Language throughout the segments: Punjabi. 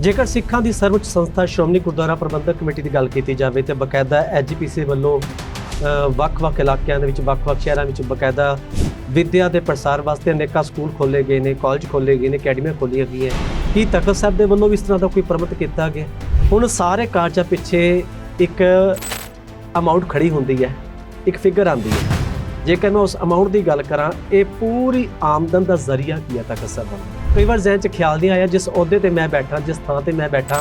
ਜੇਕਰ ਸਿੱਖਾਂ ਦੀ ਸਰਵਉੱਚ ਸੰਸਥਾ ਸ਼੍ਰੋਮਣੀ ਗੁਰਦੁਆਰਾ ਪ੍ਰਬੰਧਕ ਕਮੇਟੀ ਦੀ ਗੱਲ ਕੀਤੀ ਜਾਵੇ ਤੇ ਬਕਾਇਦਾ ਐਜੀਪੀਸੀ ਵੱਲੋਂ ਵੱਖ-ਵੱਖ ਇਲਾਕਿਆਂ ਦੇ ਵਿੱਚ ਵੱਖ-ਵੱਖ ਸ਼ਹਿਰਾਂ ਵਿੱਚ ਬਕਾਇਦਾ ਵਿੱਦਿਆ ਦੇ ਪ੍ਰਸਾਰ ਵਾਸਤੇ ਅਨੇਕਾਂ ਸਕੂਲ ਖੋਲੇ ਗਏ ਨੇ, ਕਾਲਜ ਖੋਲੇ ਗਏ ਨੇ, ਅਕੈਡਮੀਆਂ ਖੋਲੀਆਂ ਗਈਆਂ ਕੀ ਤਖਤ ਸਾਹਿਬ ਦੇ ਵੱਲੋਂ ਵੀ ਇਸ ਤਰ੍ਹਾਂ ਦਾ ਕੋਈ ਪ੍ਰਬੰਧ ਕੀਤਾ ਗਿਆ? ਹੁਣ ਸਾਰੇ ਕਾਰਜਾਂ ਪਿੱਛੇ ਇੱਕ ਅਮਾਉਂਟ ਖੜੀ ਹੁੰਦੀ ਹੈ, ਇੱਕ ਫਿਗਰ ਆਉਂਦੀ ਹੈ। ਜੇਕਰ ਮੈਂ ਉਸ ਅਮਾਉਂਟ ਦੀ ਗੱਲ ਕਰਾਂ, ਇਹ ਪੂਰੀ ਆਮਦਨ ਦਾ ਜ਼ਰੀਆ ਕੀ ਹੈ ਤਖਤ ਸਾਹਿਬ ਦਾ ਕਈ ਵਾਰ ਜ਼ਿਹਨ 'ਚ ਖਿਆਲ ਨਹੀਂ ਆਇਆ ਜਿਸ ਅਹੁਦੇ ਤੇ ਮੈਂ ਬੈਠਾ, ਜਿਸ ਥਾਂ ਤੇ ਮੈਂ ਬੈਠਾ,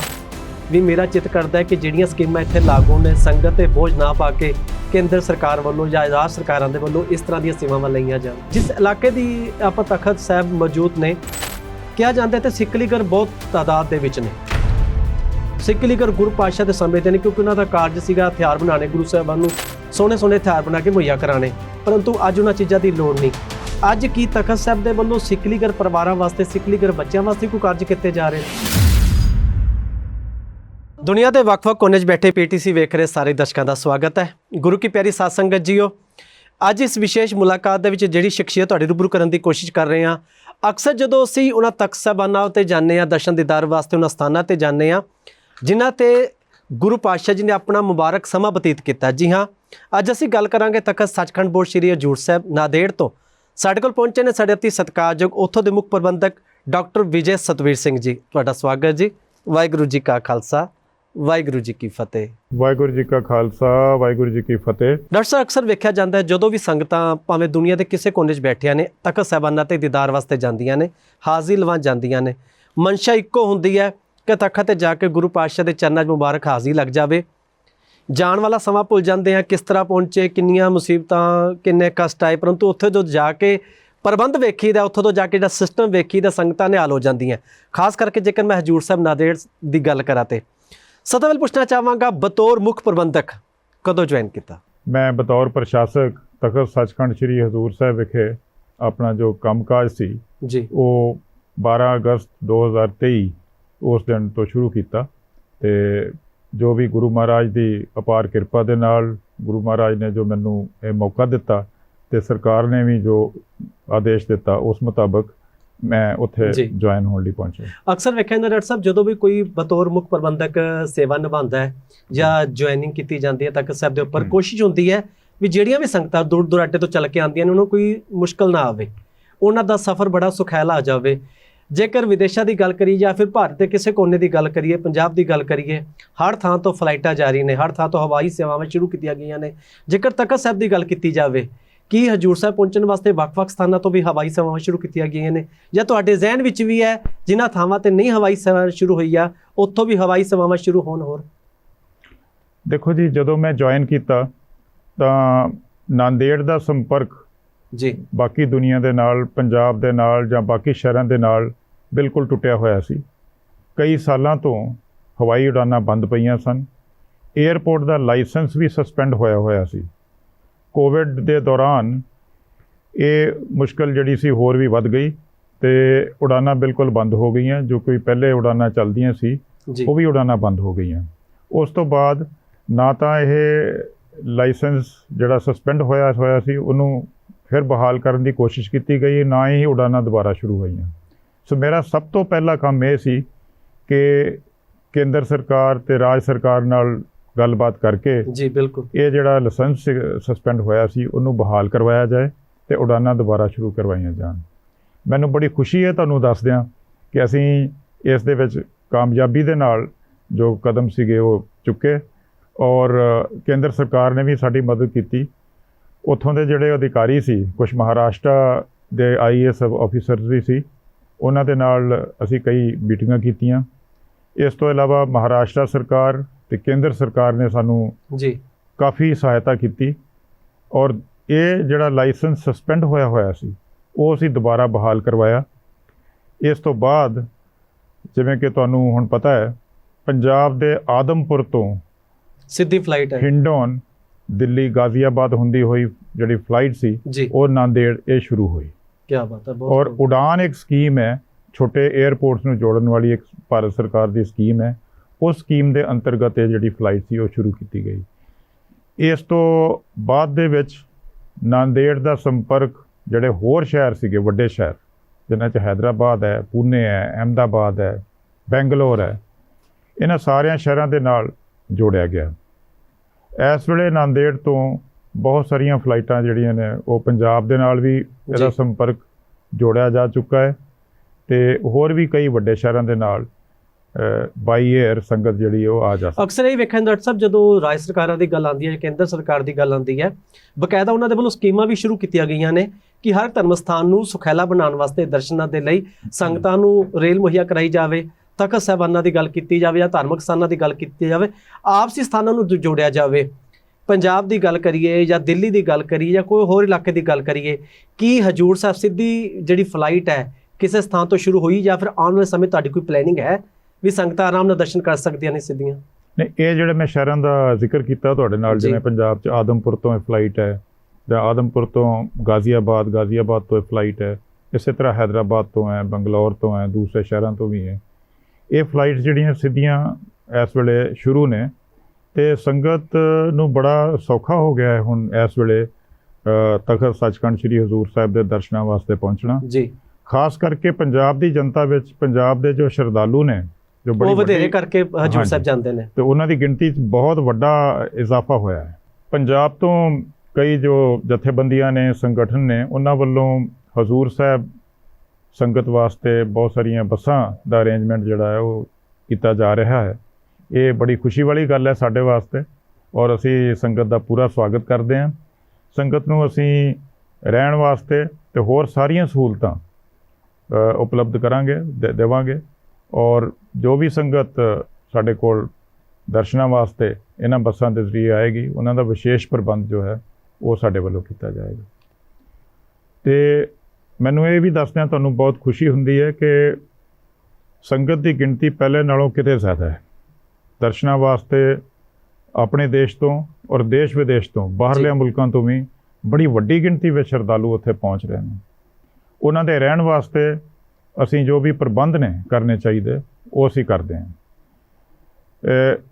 ਵੀ ਮੇਰਾ ਚਿੱਤ ਕਰਦਾ ਹੈ ਕਿ ਜਿਹੜੀਆਂ ਸਕੀਮਾਂ ਇੱਥੇ ਲਾਗੂ ਨੇ, ਸੰਗਤ ਤੇ ਬੋਝ ਨਾ ਪਾ ਕੇ ਕੇਂਦਰ ਸਰਕਾਰ ਵੱਲੋਂ ਜਾਂ ਰਾਜ ਸਰਕਾਰਾਂ ਦੇ ਵੱਲੋਂ ਇਸ ਤਰ੍ਹਾਂ ਦੀਆਂ ਸੇਵਾਵਾਂ ਲਈਆਂ ਜਾਣ। ਜਿਸ ਇਲਾਕੇ ਦੀ ਆਪਾਂ ਤਖਤ ਸਾਹਿਬ ਮੌਜੂਦ ਨੇ, ਕਿਹਾ ਜਾਂਦਾ ਹੈ ਤੇ ਸਿੱਖ ਲੀਗਰ ਬਹੁਤ ਤਾਦਾਦ ਦੇ ਵਿੱਚ ਨੇ। ਸਿੱਖ ਲੀਗਰ ਗੁਰੂ ਪਾਤਸ਼ਾਹ ਦੇ ਸਮੇਂ ਦੇ ਨੇ, ਕਿਉਂਕਿ ਉਹਨਾਂ ਦਾ ਕਾਰਜ ਸੀਗਾ ਹਥਿਆਰ ਬਣਾਉਣੇ, ਗੁਰੂ ਸਾਹਿਬਾਨ ਨੂੰ ਸੋਹਣੇ ਸੋਹਣੇ ਹਥਿਆਰ ਬਣਾ ਕੇ ਮੁਹੱਈਆ ਕਰਾਣੇ ਪਰੰਤੂ ਅੱਜ ਉਹਨਾਂ ਚੀਜ਼ਾਂ ਦੀ ਲੋੜ ਨਹੀਂ। ਅੱਜ ਕੀ ਤਖਤ ਸਾਹਿਬ ਦੇ ਵੱਲੋਂ ਸਿੱਖ ਪਰਿਵਾਰਾਂ ਵਾਸਤੇ ਸਿੱਖ ਬੱਚਿਆਂ ਵਾਸਤੇ ਕੋਈ ਕਾਰਜ ਕੀਤੇ ਜਾ ਰਹੇ? ਨੇ ਦੁਨੀਆ ਦੇ ਵੱਖ-ਵੱਖ ਕੋਨੇ 'ਚ ਬੈਠੇ ਪੀਟੀਸੀ ਵੇਖ ਰਹੇ ਸਾਰੇ ਦਰਸ਼ਕਾਂ ਦਾ ਸਵਾਗਤ ਹੈ। ਗੁਰੂ ਕੀ ਪਿਆਰੀ ਸਾਧ ਸੰਗਤ ਜੀਓ, ਅੱਜ ਇਸ ਵਿਸ਼ੇਸ਼ ਮੁਲਾਕਾਤ ਦੇ ਵਿੱਚ ਜਿਹੜੀ ਸ਼ਖਸੀਅਤ ਤੁਹਾਡੀ ਰੂਬਰੂ ਕਰਨ ਦੀ ਕੋਸ਼ਿਸ਼ ਕਰ ਰਹੇ ਹਾਂ, ਅਕਸਰ ਜਦੋਂ ਅਸੀਂ ਉਹਨਾਂ ਤਖਤ ਸਾਹਿਬਾਨਾਂ ਉੱਤੇ ਜਾਂਦੇ ਹਾਂ, ਦਰਸ਼ਨ ਦੀਦਾਰ ਵਾਸਤੇ ਉਹਨਾਂ ਸਥਾਨਾਂ ਤੇ ਜਾਂਦੇ ਹਾਂ, ਜਿਨ੍ਹਾਂ ਤੇ ਗੁਰੂ ਪਾਤਸ਼ਾਹ ਜੀ ਨੇ ਆਪਣਾ ਮੁਬਾਰਕ ਸਮਾਂ ਬਤੀਤ ਕੀਤਾ। ਜੀ ਹਾਂ, ਅੱਜ ਅਸੀਂ ਗੱਲ ਕਰਾਂਗੇ ਤਖਤ ਸੱਚਖੰਡ ਬੋਰਡ ਸ਼੍ਰੀ ਹਜੂਰ ਸਾਹਿਬ ਨਾਦੇੜ ਤੋਂ। ਸਾਡੇ ਕੋਲ ਪਹੁੰਚੇ ਨੇ ਸਾਡੇ ਅਤੀ ਸਤਿਕਾਰਯੋਗ ਉੱਥੋਂ ਦੇ ਮੁੱਖ ਪ੍ਰਬੰਧਕ ਡਾਕਟਰ ਵਿਜੇ ਸਤਵੀਰ ਸਿੰਘ ਜੀ। ਤੁਹਾਡਾ ਸਵਾਗਤ ਜੀ। ਵਾਹਿਗੁਰੂ ਜੀ ਕਾ ਖਾਲਸਾ ਵਾਹਿਗੁਰੂ ਜੀ ਕੀ ਫਤਿਹ। ਵਾਹਿਗੁਰੂ ਜੀ ਕਾ ਖਾਲਸਾ ਵਾਹਿਗੁਰੂ ਜੀ ਕੀ ਫਤਿਹ। ਡਾਕਟਰ ਸਾਹਿਬ ਅਕਸਰ ਵੇਖਿਆ ਜਾਂਦਾ ਹੈ ਜਦੋਂ ਵੀ ਸੰਗਤਾਂ ਭਾਵੇਂ ਦੁਨੀਆ ਦੇ ਕਿਸੇ ਕੋਨੇ 'ਚ ਬੈਠੀਆਂ ਨੇ ਤਖਤ ਸਾਹਿਬਾਨਾਂ ਤੇ ਦੀਦਾਰ ਵਾਸਤੇ ਜਾਂਦੀਆਂ ਨੇ ਹਾਜ਼ਰੀ ਲਵਾਉਣ ਜਾਂਦੀਆਂ ਨੇ। ਮਨਸ਼ਾ ਇੱਕੋ ਹੁੰਦੀ ਹੈ ਕਿ ਤਖਤ ਤੇ ਜਾ ਕੇ ਗੁਰੂ ਪਾਤਸ਼ਾਹ ਦੇ ਚਰਨਾਂ 'ਚ ਮੁਬਾਰਕ ਹਾਜ਼ਰੀ ਲੱਗ ਜਾਵੇ। ਜਾਣ ਵਾਲਾ ਸਮਾਂ ਭੁੱਲ ਜਾਂਦੇ ਆ ਕਿਸ ਤਰ੍ਹਾਂ ਪਹੁੰਚੇ ਕਿੰਨੀਆਂ ਮੁਸੀਬਤਾਂ ਕਿੰਨੇ ਕਸ਼ਟ ਆਏ ਪਰੰਤੂ ਉੱਥੇ ਜੋ ਜਾ ਕੇ ਪ੍ਰਬੰਧ ਵੇਖੀਦਾ ਉੱਥੋਂ ਤੋਂ ਜਾ ਕੇ ਜਿਹੜਾ ਸਿਸਟਮ ਵੇਖੀਦਾ ਸੰਗਤਾਂ ਨਿਹਾਲ ਹੋ ਜਾਂਦੀਆਂ। ਖਾਸ ਕਰਕੇ ਜੇਕਰ ਮੈਂ ਹਜੂਰ ਸਾਹਿਬ ਨਾਦੇੜ ਦੀ ਗੱਲ ਕਰਾਂ ਤੇ। ਸਤਵਲ ਪੁੱਛਣਾ ਚਾਹਾਂਗਾ ਬਤੌਰ ਮੁੱਖ ਪ੍ਰਬੰਧਕ ਕਦੋਂ ਜੁਆਇਨ ਕੀਤਾ? ਮੈਂ ਬਤੌਰ ਪ੍ਰਸ਼ਾਸਕ ਤਖਤ ਸੱਚਖੰਡ ਸ੍ਰੀ ਹਜ਼ੂਰ ਸਾਹਿਬ ਵਿਖੇ ਆਪਣਾ ਜੋ ਕੰਮਕਾਜ ਸੀ ਜੀ। ਉਹ 12 ਅਗਸਤ 2023 ਉਸ ਦਿਨ ਤੋਂ ਸ਼ੁਰੂ ਕੀਤਾ ਤੇ ਜੋ ਵੀ ਗੁਰੂ ਮਹਾਰਾਜ ਦੀ ਅਪਾਰ ਕਿਰਪਾ ਦੇ ਨਾਲ ਗੁਰੂ ਮਹਾਰਾਜ ਨੇ ਜੋ ਮੈਨੂੰ ਇਹ ਮੌਕਾ ਦਿੱਤਾ ਤੇ ਸਰਕਾਰ ਨੇ ਵੀ ਜੋ ਆਦੇਸ਼ ਦਿੱਤਾ ਉਸ ਮੁਤਾਬਕ ਮੈਂ ਉੱਥੇ। ਜੁਆਇਨ ਹੋਣ ਲਈ ਪਹੁੰਚਿਆ ਅਕਸਰ ਵੇਖਿਆ ਜਾਂਦਾ ਡਾਕਟਰ ਸਾਹਿਬ ਜਦੋਂ ਵੀ ਕੋਈ ਬਤੌਰ ਮੁੱਖ ਪ੍ਰਬੰਧਕ ਸੇਵਾ ਨਿਭਾਉਂਦਾ ਹੈ ਜਾਂ ਜੁਆਇਨਿੰਗ ਕੀਤੀ ਜਾਂਦੀ ਹੈ ਤੱਕ ਸਾਹਿਬ ਦੇ ਉੱਪਰ। ਕੋਸ਼ਿਸ਼ ਹੁੰਦੀ ਹੈ ਵੀ ਜਿਹੜੀਆਂ ਵੀ ਸੰਗਤਾਂ ਦੂਰ ਦੁਰਾਡੇ ਤੋਂ ਚੱਲ ਕੇ ਆਉਂਦੀਆਂ ਨੇ ਉਹਨਾਂ ਨੂੰ ਕੋਈ ਮੁਸ਼ਕਲ ਨਾ ਆਵੇ ਉਹਨਾਂ ਦਾ ਸਫ਼ਰ ਬੜਾ ਸੁਖੈਲਾ ਜਾਵੇ ਜੇਕਰ ਵਿਦੇਸ਼ਾਂ ਦੀ ਗੱਲ ਕਰੀਏ ਜਾਂ ਫਿਰ ਭਾਰਤ ਦੇ ਕਿਸੇ ਕੋਨੇ ਦੀ ਗੱਲ ਕਰੀਏ, ਪੰਜਾਬ ਦੀ ਗੱਲ ਕਰੀਏ, ਹਰ ਥਾਂ ਤੋਂ ਫਲਾਈਟਾਂ ਜਾਰੀ ਨੇ, ਹਰ ਥਾਂ ਤੋਂ ਹਵਾਈ ਸੇਵਾਵਾਂ ਸ਼ੁਰੂ ਕੀਤੀਆਂ ਗਈਆਂ ਨੇ। ਜੇਕਰ ਤਖਤ ਸਾਹਿਬ ਦੀ ਗੱਲ ਕੀਤੀ ਜਾਵੇ, ਕੀ ਹਜੂਰ ਸਾਹਿਬ ਪਹੁੰਚਣ ਵਾਸਤੇ ਵੱਖ-ਵੱਖ ਸਥਾਨਾਂ ਤੋਂ ਵੀ ਹਵਾਈ ਸੇਵਾਵਾਂ ਸ਼ੁਰੂ ਕੀਤੀਆਂ ਗਈਆਂ ਨੇ? ਜਾਂ ਤੁਹਾਡੇ ਜ਼ਿਹਨ ਵਿੱਚ ਵੀ ਹੈ, ਜਿਨ੍ਹਾਂ ਥਾਵਾਂ ਤੇ ਨਹੀਂ ਹਵਾਈ ਸੇਵਾ ਸ਼ੁਰੂ ਹੋਈ ਆ, ਉੱਥੋਂ ਵੀ ਹਵਾਈ ਸੇਵਾਵਾਂ ਸ਼ੁਰੂ ਹੋਣ ਹੋਰ? ਦੇਖੋ ਜੀ, ਜਦੋਂ ਮੈਂ ਜੁਆਇਨ ਕੀਤਾ, ਤਾਂ ਨਾਂਦੇੜ ਦਾ ਸੰਪਰਕ ਜੀ। ਬਾਕੀ ਦੁਨੀਆ ਦੇ ਨਾਲ ਪੰਜਾਬ ਦੇ ਨਾਲ ਜਾਂ ਬਾਕੀ ਸ਼ਹਿਰਾਂ ਦੇ ਨਾਲ ਬਿਲਕੁਲ ਟੁੱਟਿਆ ਹੋਇਆ ਸੀ। ਕਈ ਸਾਲਾਂ ਤੋਂ ਹਵਾਈ ਉਡਾਨਾਂ ਬੰਦ ਪਈਆਂ ਸਨ। 에ਅਰਪੋਰਟ ਦਾ ਲਾਇਸੈਂਸ ਵੀ ਸਸਪੈਂਡ ਹੋਇਆ ਹੋਇਆ ਸੀ। ਕੋਵਿਡ ਦੇ ਦੌਰਾਨ ਇਹ ਮੁਸ਼ਕਲ ਜਿਹੜੀ ਸੀ ਹੋਰ ਵੀ ਵੱਧ ਗਈ ਤੇ ਉਡਾਨਾਂ ਬਿਲਕੁਲ ਬੰਦ ਹੋ ਗਈਆਂ ਜੋ ਕੋਈ ਪਹਿਲੇ ਉਡਾਨਾਂ ਚੱਲਦੀਆਂ ਸੀ ਉਹ ਵੀ ਉਡਾਨਾਂ ਬੰਦ ਹੋ ਗਈਆਂ। ਉਸ ਤੋਂ ਬਾਅਦ ਨਾ ਤਾਂ ਇਹ ਲਾਇਸੈਂਸ ਜਿਹੜਾ ਸਸਪੈਂਡ ਹੋਇਆ ਹੋਇਆ ਸੀ ਉਹਨੂੰ ਫਿਰ ਬਹਾਲ ਕਰਨ ਦੀ ਕੋਸ਼ਿਸ਼ ਕੀਤੀ ਗਈ ਨਾ ਹੀ ਉਡਾਨਾਂ ਦੁਬਾਰਾ ਸ਼ੁਰੂ ਹੋਈਆਂ। ਸੋ ਮੇਰਾ ਸਭ ਤੋਂ ਪਹਿਲਾ ਕੰਮ ਇਹ ਸੀ ਕਿ ਕੇਂਦਰ ਸਰਕਾਰ ਤੇ ਰਾਜ ਸਰਕਾਰ ਨਾਲ ਗੱਲਬਾਤ ਕਰਕੇ ਜੀ ਬਿਲਕੁਲ। ਇਹ ਜਿਹੜਾ ਲਾਇਸੈਂਸ ਸਸਪੈਂਡ ਹੋਇਆ ਸੀ ਉਹਨੂੰ ਬਹਾਲ ਕਰਵਾਇਆ ਜਾਏ ਤੇ ਉਡਾਨਾਂ ਦੁਬਾਰਾ ਸ਼ੁਰੂ ਕਰਵਾਈਆਂ ਜਾਣ। ਮੈਨੂੰ ਬੜੀ ਖੁਸ਼ੀ ਹੈ ਤੁਹਾਨੂੰ ਦੱਸ ਦਿਆਂ ਕਿ ਅਸੀਂ ਇਸ ਦੇ ਵਿੱਚ ਕਾਮਯਾਬੀ ਦੇ ਨਾਲ ਜੋ ਕਦਮ ਸੀਗੇ ਉਹ ਚੁੱਕੇ ਔਰ ਕੇਂਦਰ ਸਰਕਾਰ ਨੇ ਵੀ ਸਾਡੀ ਮਦਦ ਕੀਤੀ। ਉੱਥੋਂ ਦੇ ਜਿਹੜੇ ਅਧਿਕਾਰੀ ਸੀ ਕੁਝ ਮਹਾਰਾਸ਼ਟਰ ਦੇ ਆਈਐਸ ਆਫੀਸਰਸ ਵੀ ਸੀ ਉਹਨਾਂ ਦੇ ਨਾਲ ਅਸੀਂ ਕਈ ਮੀਟਿੰਗਾਂ ਕੀਤੀਆਂ। ਇਸ ਤੋਂ ਇਲਾਵਾ ਮਹਾਰਾਸ਼ਟਰ ਸਰਕਾਰ ਤੇ ਕੇਂਦਰ ਸਰਕਾਰ ਨੇ ਸਾਨੂੰ ਜੀ। ਕਾਫੀ ਸਹਾਇਤਾ ਕੀਤੀ ਔਰ ਇਹ ਜਿਹੜਾ ਲਾਇਸੈਂਸ ਸਸਪੈਂਡ ਹੋਇਆ ਹੋਇਆ ਸੀ ਉਹ ਅਸੀਂ ਦੁਬਾਰਾ ਬਹਾਲ ਕਰਵਾਇਆ। ਇਸ ਤੋਂ ਬਾਅਦ ਜਿਵੇਂ ਕਿ ਤੁਹਾਨੂੰ ਹੁਣ ਪਤਾ ਹੈ ਪੰਜਾਬ ਦੇ ਆਦਮਪੁਰ ਤੋਂ ਸਿੱਧੀ ਫਲਾਈਟ ਹੈ। ਹਿੰਡੌਨ ਦਿੱਲੀ ਗਾਜ਼ੀਆਬਾਦ ਹੁੰਦੀ ਹੋਈ ਜਿਹੜੀ ਫਲਾਈਟ ਸੀ ਉਹ ਨਾਂਦੇੜ ਇਹ ਸ਼ੁਰੂ ਹੋਈ। ਕੀ ਬਾਤ ਹੈ ਔਰ ਉਡਾਨ ਇੱਕ ਸਕੀਮ ਹੈ ਛੋਟੇ 에ਅਰਪੋਰਟਸ ਨੂੰ ਜੋੜਨ ਵਾਲੀ ਇੱਕ ਭਾਰਤ ਸਰਕਾਰ ਦੀ ਸਕੀਮ ਹੈ ਉਸ ਸਕੀਮ ਦੇ ਅੰਤਰਗਤ ਇਹ ਜਿਹੜੀ ਫਲਾਈਟ ਸੀ ਉਹ ਸ਼ੁਰੂ ਕੀਤੀ ਗਈ। ਇਸ ਤੋਂ ਬਾਅਦ ਦੇ ਵਿੱਚ ਨਾਂਦੇੜ ਦਾ ਸੰਪਰਕ ਜਿਹੜੇ ਹੋਰ ਸ਼ਹਿਰ ਸੀਗੇ ਵੱਡੇ ਸ਼ਹਿਰ ਜਿਨ੍ਹਾਂ 'ਚ ਹੈਦਰਾਬਾਦ ਹੈ ਪੂਨੇ ਹੈ ਅਹਿਮਦਾਬਾਦ ਹੈ ਬੈਂਗਲੌਰ ਹੈ ਇਹਨਾਂ ਸਾਰਿਆਂ ਸ਼ਹਿਰਾਂ ਦੇ ਨਾਲ ਜੋੜਿਆ ਗਿਆ। ਇਸ ਵੇਲੇ ਨਾਂਦੇੜ ਤੋਂ ਬਹੁਤ ਸਾਰੀਆਂ ਫਲਾਈਟਾਂ ਜਿਹੜੀਆਂ ਨੇ ਉਹ ਪੰਜਾਬ ਦੇ ਨਾਲ ਵੀ ਇਹਦਾ। ਸੰਪਰਕ ਜੋੜਿਆ ਜਾ ਚੁੱਕਾ ਹੈ ਤੇ ਹੋਰ ਵੀ ਕਈ ਵੱਡੇ ਸ਼ਹਿਰਾਂ ਦੇ ਨਾਲ ਬਾਈ 에ਅਰ ਸੰਗਤ ਜਿਹੜੀ ਉਹ ਆ ਜਾ ਸਕਦੀ ਅਕਸਰ ਇਹ ਵੇਖਿਆ ਡਾਕਟਰ ਸਾਹਿਬ ਜਦੋਂ ਰਾਜ ਸਰਕਾਰਾਂ ਦੀ ਗੱਲ ਆਉਂਦੀ ਹੈ ਜਾਂ ਕੇਂਦਰ ਸਰਕਾਰ ਦੀ ਗੱਲ ਆਉਂਦੀ ਹੈ ਬਕਾਇਦਾ ਉਹਨਾਂ ਦੇ ਵੱਲੋਂ ਸਕੀਮਾਂ ਵੀ ਸ਼ੁਰੂ ਕੀਤੀਆਂ ਗਈਆਂ ਨੇ ਕਿ ਹਰ ਧਰਮ ਸਥਾਨ ਨੂੰ ਸੁਖੈਲਾ ਬਣਾਉਣ ਵਾਸਤੇ ਦਰਸ਼ਨਾਂ ਦੇ ਲਈ ਸੰਗਤਾਂ ਨੂੰ ਰੇਲ ਮੁਹੱਈਆ ਕਰਾਈ ਜਾਵੇ ਤਖਤ ਸਾਹਿਬਾਨਾਂ ਦੀ ਗੱਲ ਕੀਤੀ ਜਾਵੇ ਜਾਂ ਧਾਰਮਿਕ ਸਥਾਨਾਂ ਦੀ ਗੱਲ ਕੀਤੀ ਜਾਵੇ ਆਪਸੀ ਸਥਾਨਾਂ ਨੂੰ ਜੋੜਿਆ ਜਾਵੇ। ਪੰਜਾਬ ਦੀ ਗੱਲ ਕਰੀਏ ਜਾਂ ਦਿੱਲੀ ਦੀ ਗੱਲ ਕਰੀਏ ਜਾਂ ਕੋਈ ਹੋਰ ਇਲਾਕੇ ਦੀ ਗੱਲ ਕਰੀਏ ਕੀ ਹਜੂਰ ਸਾਹਿਬ ਸਿੱਧੀ ਜਿਹੜੀ ਫਲਾਈਟ ਹੈ ਕਿਸੇ ਸਥਾਨ ਤੋਂ ਸ਼ੁਰੂ ਹੋਈ ਜਾਂ ਫਿਰ ਆਉਣ ਵਾਲੇ ਸਮੇਂ ਤੁਹਾਡੀ ਕੋਈ ਪਲੈਨਿੰਗ ਹੈ ਵੀ ਸੰਗਤਾਂ ਆਰਾਮ ਨਾਲ ਦਰਸ਼ਨ ਕਰ ਸਕਦੀਆਂ ਨੇ ਸਿੱਧੀਆਂ? ਨਹੀਂ ਇਹ ਜਿਹੜੇ ਮੈਂ ਸ਼ਹਿਰਾਂ ਦਾ ਜ਼ਿਕਰ ਕੀਤਾ ਤੁਹਾਡੇ ਨਾਲ। ਜਿਵੇਂ ਪੰਜਾਬ 'ਚ ਆਦਮਪੁਰ ਤੋਂ ਇਹ ਫਲਾਈਟ ਹੈ ਜਾਂ ਆਦਮਪੁਰ ਤੋਂ ਗਾਜ਼ੀਆਬਾਦ ਗਾਜ਼ੀਆਬਾਦ ਤੋਂ ਇਹ ਫਲਾਈਟ ਹੈ ਇਸੇ ਤਰ੍ਹਾਂ ਹੈਦਰਾਬਾਦ ਤੋਂ ਹੈ ਬੰਗਲੌਰ ਤੋਂ ਹੈ ਦੂਸਰੇ ਸ਼ਹਿਰਾਂ ਤੋਂ ਵੀ ਹੈ। ਇਹ ਫਲਾਈਟ ਜਿਹੜੀਆਂ ਸਿੱਧੀਆਂ ਇਸ ਵੇਲੇ ਸ਼ੁਰੂ ਨੇ ਤੇ ਸੰਗਤ ਨੂੰ ਬੜਾ ਸੌਖਾ ਹੋ ਗਿਆ ਹੈ ਹੁਣ ਇਸ ਵੇਲੇ ਤਖਤ ਸੱਚਖੰਡ ਸ੍ਰੀ ਹਜ਼ੂਰ ਸਾਹਿਬ ਦੇ ਦਰਸ਼ਨਾਂ ਵਾਸਤੇ ਪਹੁੰਚਣਾ। ਜੀ। ਖਾਸ ਕਰਕੇ ਪੰਜਾਬ ਦੀ ਜਨਤਾ ਵਿੱਚ ਪੰਜਾਬ ਦੇ ਜੋ ਸ਼ਰਧਾਲੂ ਨੇ ਜੋ ਬੜੀ ਉਹ ਵਧੇਰੇ ਕਰਕੇ ਹਜੂਰ ਸਾਹਿਬ। ਜਾਂਦੇ ਨੇ। ਤੇ ਉਹਨਾਂ ਦੀ ਗਿਣਤੀ 'ਚ ਬਹੁਤ ਵੱਡਾ ਇਜ਼ਾਫਾ ਹੋਇਆ ਹੈ। ਪੰਜਾਬ ਤੋਂ ਕਈ ਜੋ ਜਥੇਬੰਦੀਆਂ ਨੇ ਸੰਗਠਨ ਨੇ ਉਹਨਾਂ ਵੱਲੋਂ ਹਜ਼ੂਰ ਸਾਹਿਬ ਸੰਗਤ ਵਾਸਤੇ ਬਹੁਤ ਸਾਰੀਆਂ ਬੱਸਾਂ ਦਾ ਅਰੇਂਜਮੈਂਟ ਜਿਹੜਾ ਹੈ ਉਹ ਕੀਤਾ ਜਾ ਰਿਹਾ ਹੈ। ਇਹ ਬੜੀ ਖੁਸ਼ੀ ਵਾਲੀ ਗੱਲ ਹੈ ਸਾਡੇ ਵਾਸਤੇ ਔਰ ਅਸੀਂ ਸੰਗਤ ਦਾ ਪੂਰਾ ਸਵਾਗਤ ਕਰਦੇ ਹਾਂ। ਸੰਗਤ ਨੂੰ ਅਸੀਂ ਰਹਿਣ ਵਾਸਤੇ ਤੇ ਹੋਰ ਸਾਰੀਆਂ ਸਹੂਲਤਾਂ ਉਪਲਬਧ ਕਰਾਂਗੇ, ਦੇ- ਦੇਵਾਂਗੇ ਔਰ ਜੋ ਵੀ ਸੰਗਤ ਸਾਡੇ ਕੋਲ ਦਰਸ਼ਨਾਂ ਵਾਸਤੇ ਇਹਨਾਂ ਬੱਸਾਂ ਦੇ ਜ਼ਰੀਏ ਆਏਗੀ, ਉਹਨਾਂ ਦਾ ਵਿਸ਼ੇਸ਼ ਪ੍ਰਬੰਧ ਜੋ ਹੈ ਉਹ ਸਾਡੇ ਵੱਲੋਂ ਕੀਤਾ ਜਾਏਗਾ। ਤੇ ਮੈਨੂੰ ਇਹ ਵੀ ਦੱਸਦਿਆਂ ਤੁਹਾਨੂੰ ਬਹੁਤ ਖੁਸ਼ੀ ਹੁੰਦੀ ਹੈ ਕਿ ਸੰਗਤ ਦੀ ਗਿਣਤੀ ਪਹਿਲੇ ਨਾਲੋਂ ਕਿਤੇ ਜ਼ਿਆਦਾ ਹੈ। ਦਰਸ਼ਨਾਂ ਵਾਸਤੇ ਆਪਣੇ ਦੇਸ਼ ਤੋਂ ਔਰ ਦੇਸ਼ ਵਿਦੇਸ਼ ਤੋਂ ਬਾਹਰਲੇ ਮੁਲਕਾਂ ਤੋਂ ਵੀ ਬੜੀ ਵੱਡੀ ਗਿਣਤੀ ਵਿੱਚ ਸ਼ਰਧਾਲੂ ਉੱਥੇ ਪਹੁੰਚ ਰਹੇ ਨੇ। ਉਹਨਾਂ ਦੇ ਰਹਿਣ ਵਾਸਤੇ ਅਸੀਂ ਜੋ ਵੀ ਪ੍ਰਬੰਧ ਨੇ ਕਰਨੇ ਚਾਹੀਦੇ ਉਹ ਅਸੀਂ ਕਰਦੇ ਹਾਂ।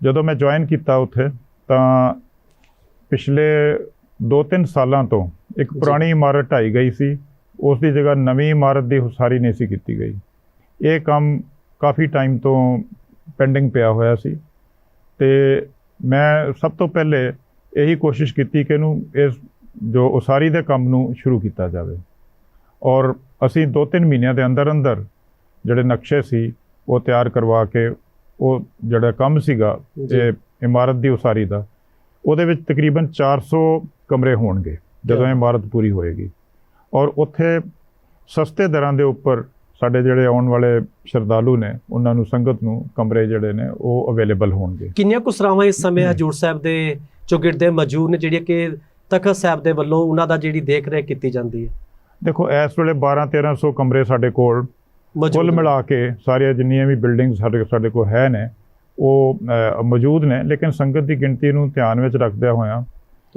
ਜਦੋਂ ਮੈਂ ਜੁਆਇਨ ਕੀਤਾ ਉੱਥੇ ਤਾਂ ਪਿਛਲੇ 2-3 ਸਾਲਾਂ ਤੋਂ ਇੱਕ। ਪੁਰਾਣੀ ਇਮਾਰਤ ਢਾਈ ਗਈ ਸੀ। ਉਸ ਦੀ ਜਗ੍ਹਾ ਨਵੀਂ ਇਮਾਰਤ ਦੀ ਉਸਾਰੀ ਨਹੀਂ ਸੀ ਕੀਤੀ ਗਈ। ਇਹ ਕੰਮ ਕਾਫੀ ਟਾਈਮ ਤੋਂ ਪੈਂਡਿੰਗ ਪਿਆ ਹੋਇਆ ਸੀ ਤੇ ਮੈਂ ਸਭ ਤੋਂ ਪਹਿਲੇ ਇਹੀ ਕੋਸ਼ਿਸ਼ ਕੀਤੀ ਕਿ ਇਹਨੂੰ ਇਸ ਜੋ ਉਸਾਰੀ ਦੇ ਕੰਮ ਨੂੰ ਸ਼ੁਰੂ ਕੀਤਾ ਜਾਵੇ। ਔਰ ਅਸੀਂ 2-3 ਮਹੀਨਿਆਂ ਦੇ ਅੰਦਰ ਅੰਦਰ ਜਿਹੜੇ ਨਕਸ਼ੇ ਸੀ ਉਹ ਤਿਆਰ ਕਰਵਾ ਕੇ ਉਹ ਜਿਹੜਾ ਕੰਮ ਸੀਗਾ। ਇਹ ਇਮਾਰਤ ਦੀ ਉਸਾਰੀ ਦਾ ਉਹਦੇ ਵਿੱਚ ਤਕਰੀਬਨ 400 ਕਮਰੇ ਹੋਣਗੇ ਜਦੋਂ ਇਹ ਇਮਾਰਤ ਪੂਰੀ ਹੋਏਗੀ। ਔਰ ਉੱਥੇ ਸਸਤੇ ਦਰਾਂ ਦੇ ਉੱਪਰ ਸਾਡੇ ਜਿਹੜੇ ਆਉਣ ਵਾਲੇ ਸ਼ਰਧਾਲੂ ਨੇ ਉਹਨਾਂ ਨੂੰ ਸੰਗਤ ਨੂੰ ਕਮਰੇ ਜਿਹੜੇ ਨੇ ਉਹ ਅਵੇਲੇਬਲ ਹੋਣਗੇ। ਕਿੰਨੀਆਂ ਕੁ ਸਰਾਵਾਂ ਇਸ ਸਮੇਂ ਹਜੂਰ ਸਾਹਿਬ ਦੇ ਚੌਗਿਰਦੇ ਮੌਜੂਦ ਨੇ ਜਿਹੜੀਆਂ ਕਿ ਤਖਤ ਸਾਹਿਬ ਦੇ ਵੱਲੋਂ ਉਹਨਾਂ ਦਾ ਜਿਹੜੀ ਦੇਖ ਰੇਖ ਕੀਤੀ ਜਾਂਦੀ ਹੈ? ਦੇਖੋ ਇਸ ਵੇਲੇ 12-1300 ਕਮਰੇ ਸਾਡੇ ਕੋਲ ਕੁੱਲ। ਮਿਲਾ ਕੇ ਸਾਰੀਆਂ ਜਿੰਨੀਆਂ ਵੀ ਬਿਲਡਿੰਗਸ ਸਾਡੇ ਸਾਡੇ ਕੋਲ ਹੈ ਨੇ ਉਹ ਮੌਜੂਦ ਨੇ। ਲੇਕਿਨ ਸੰਗਤ ਦੀ ਗਿਣਤੀ ਨੂੰ ਧਿਆਨ ਵਿੱਚ ਰੱਖਦਿਆਂ ਹੋਇਆਂ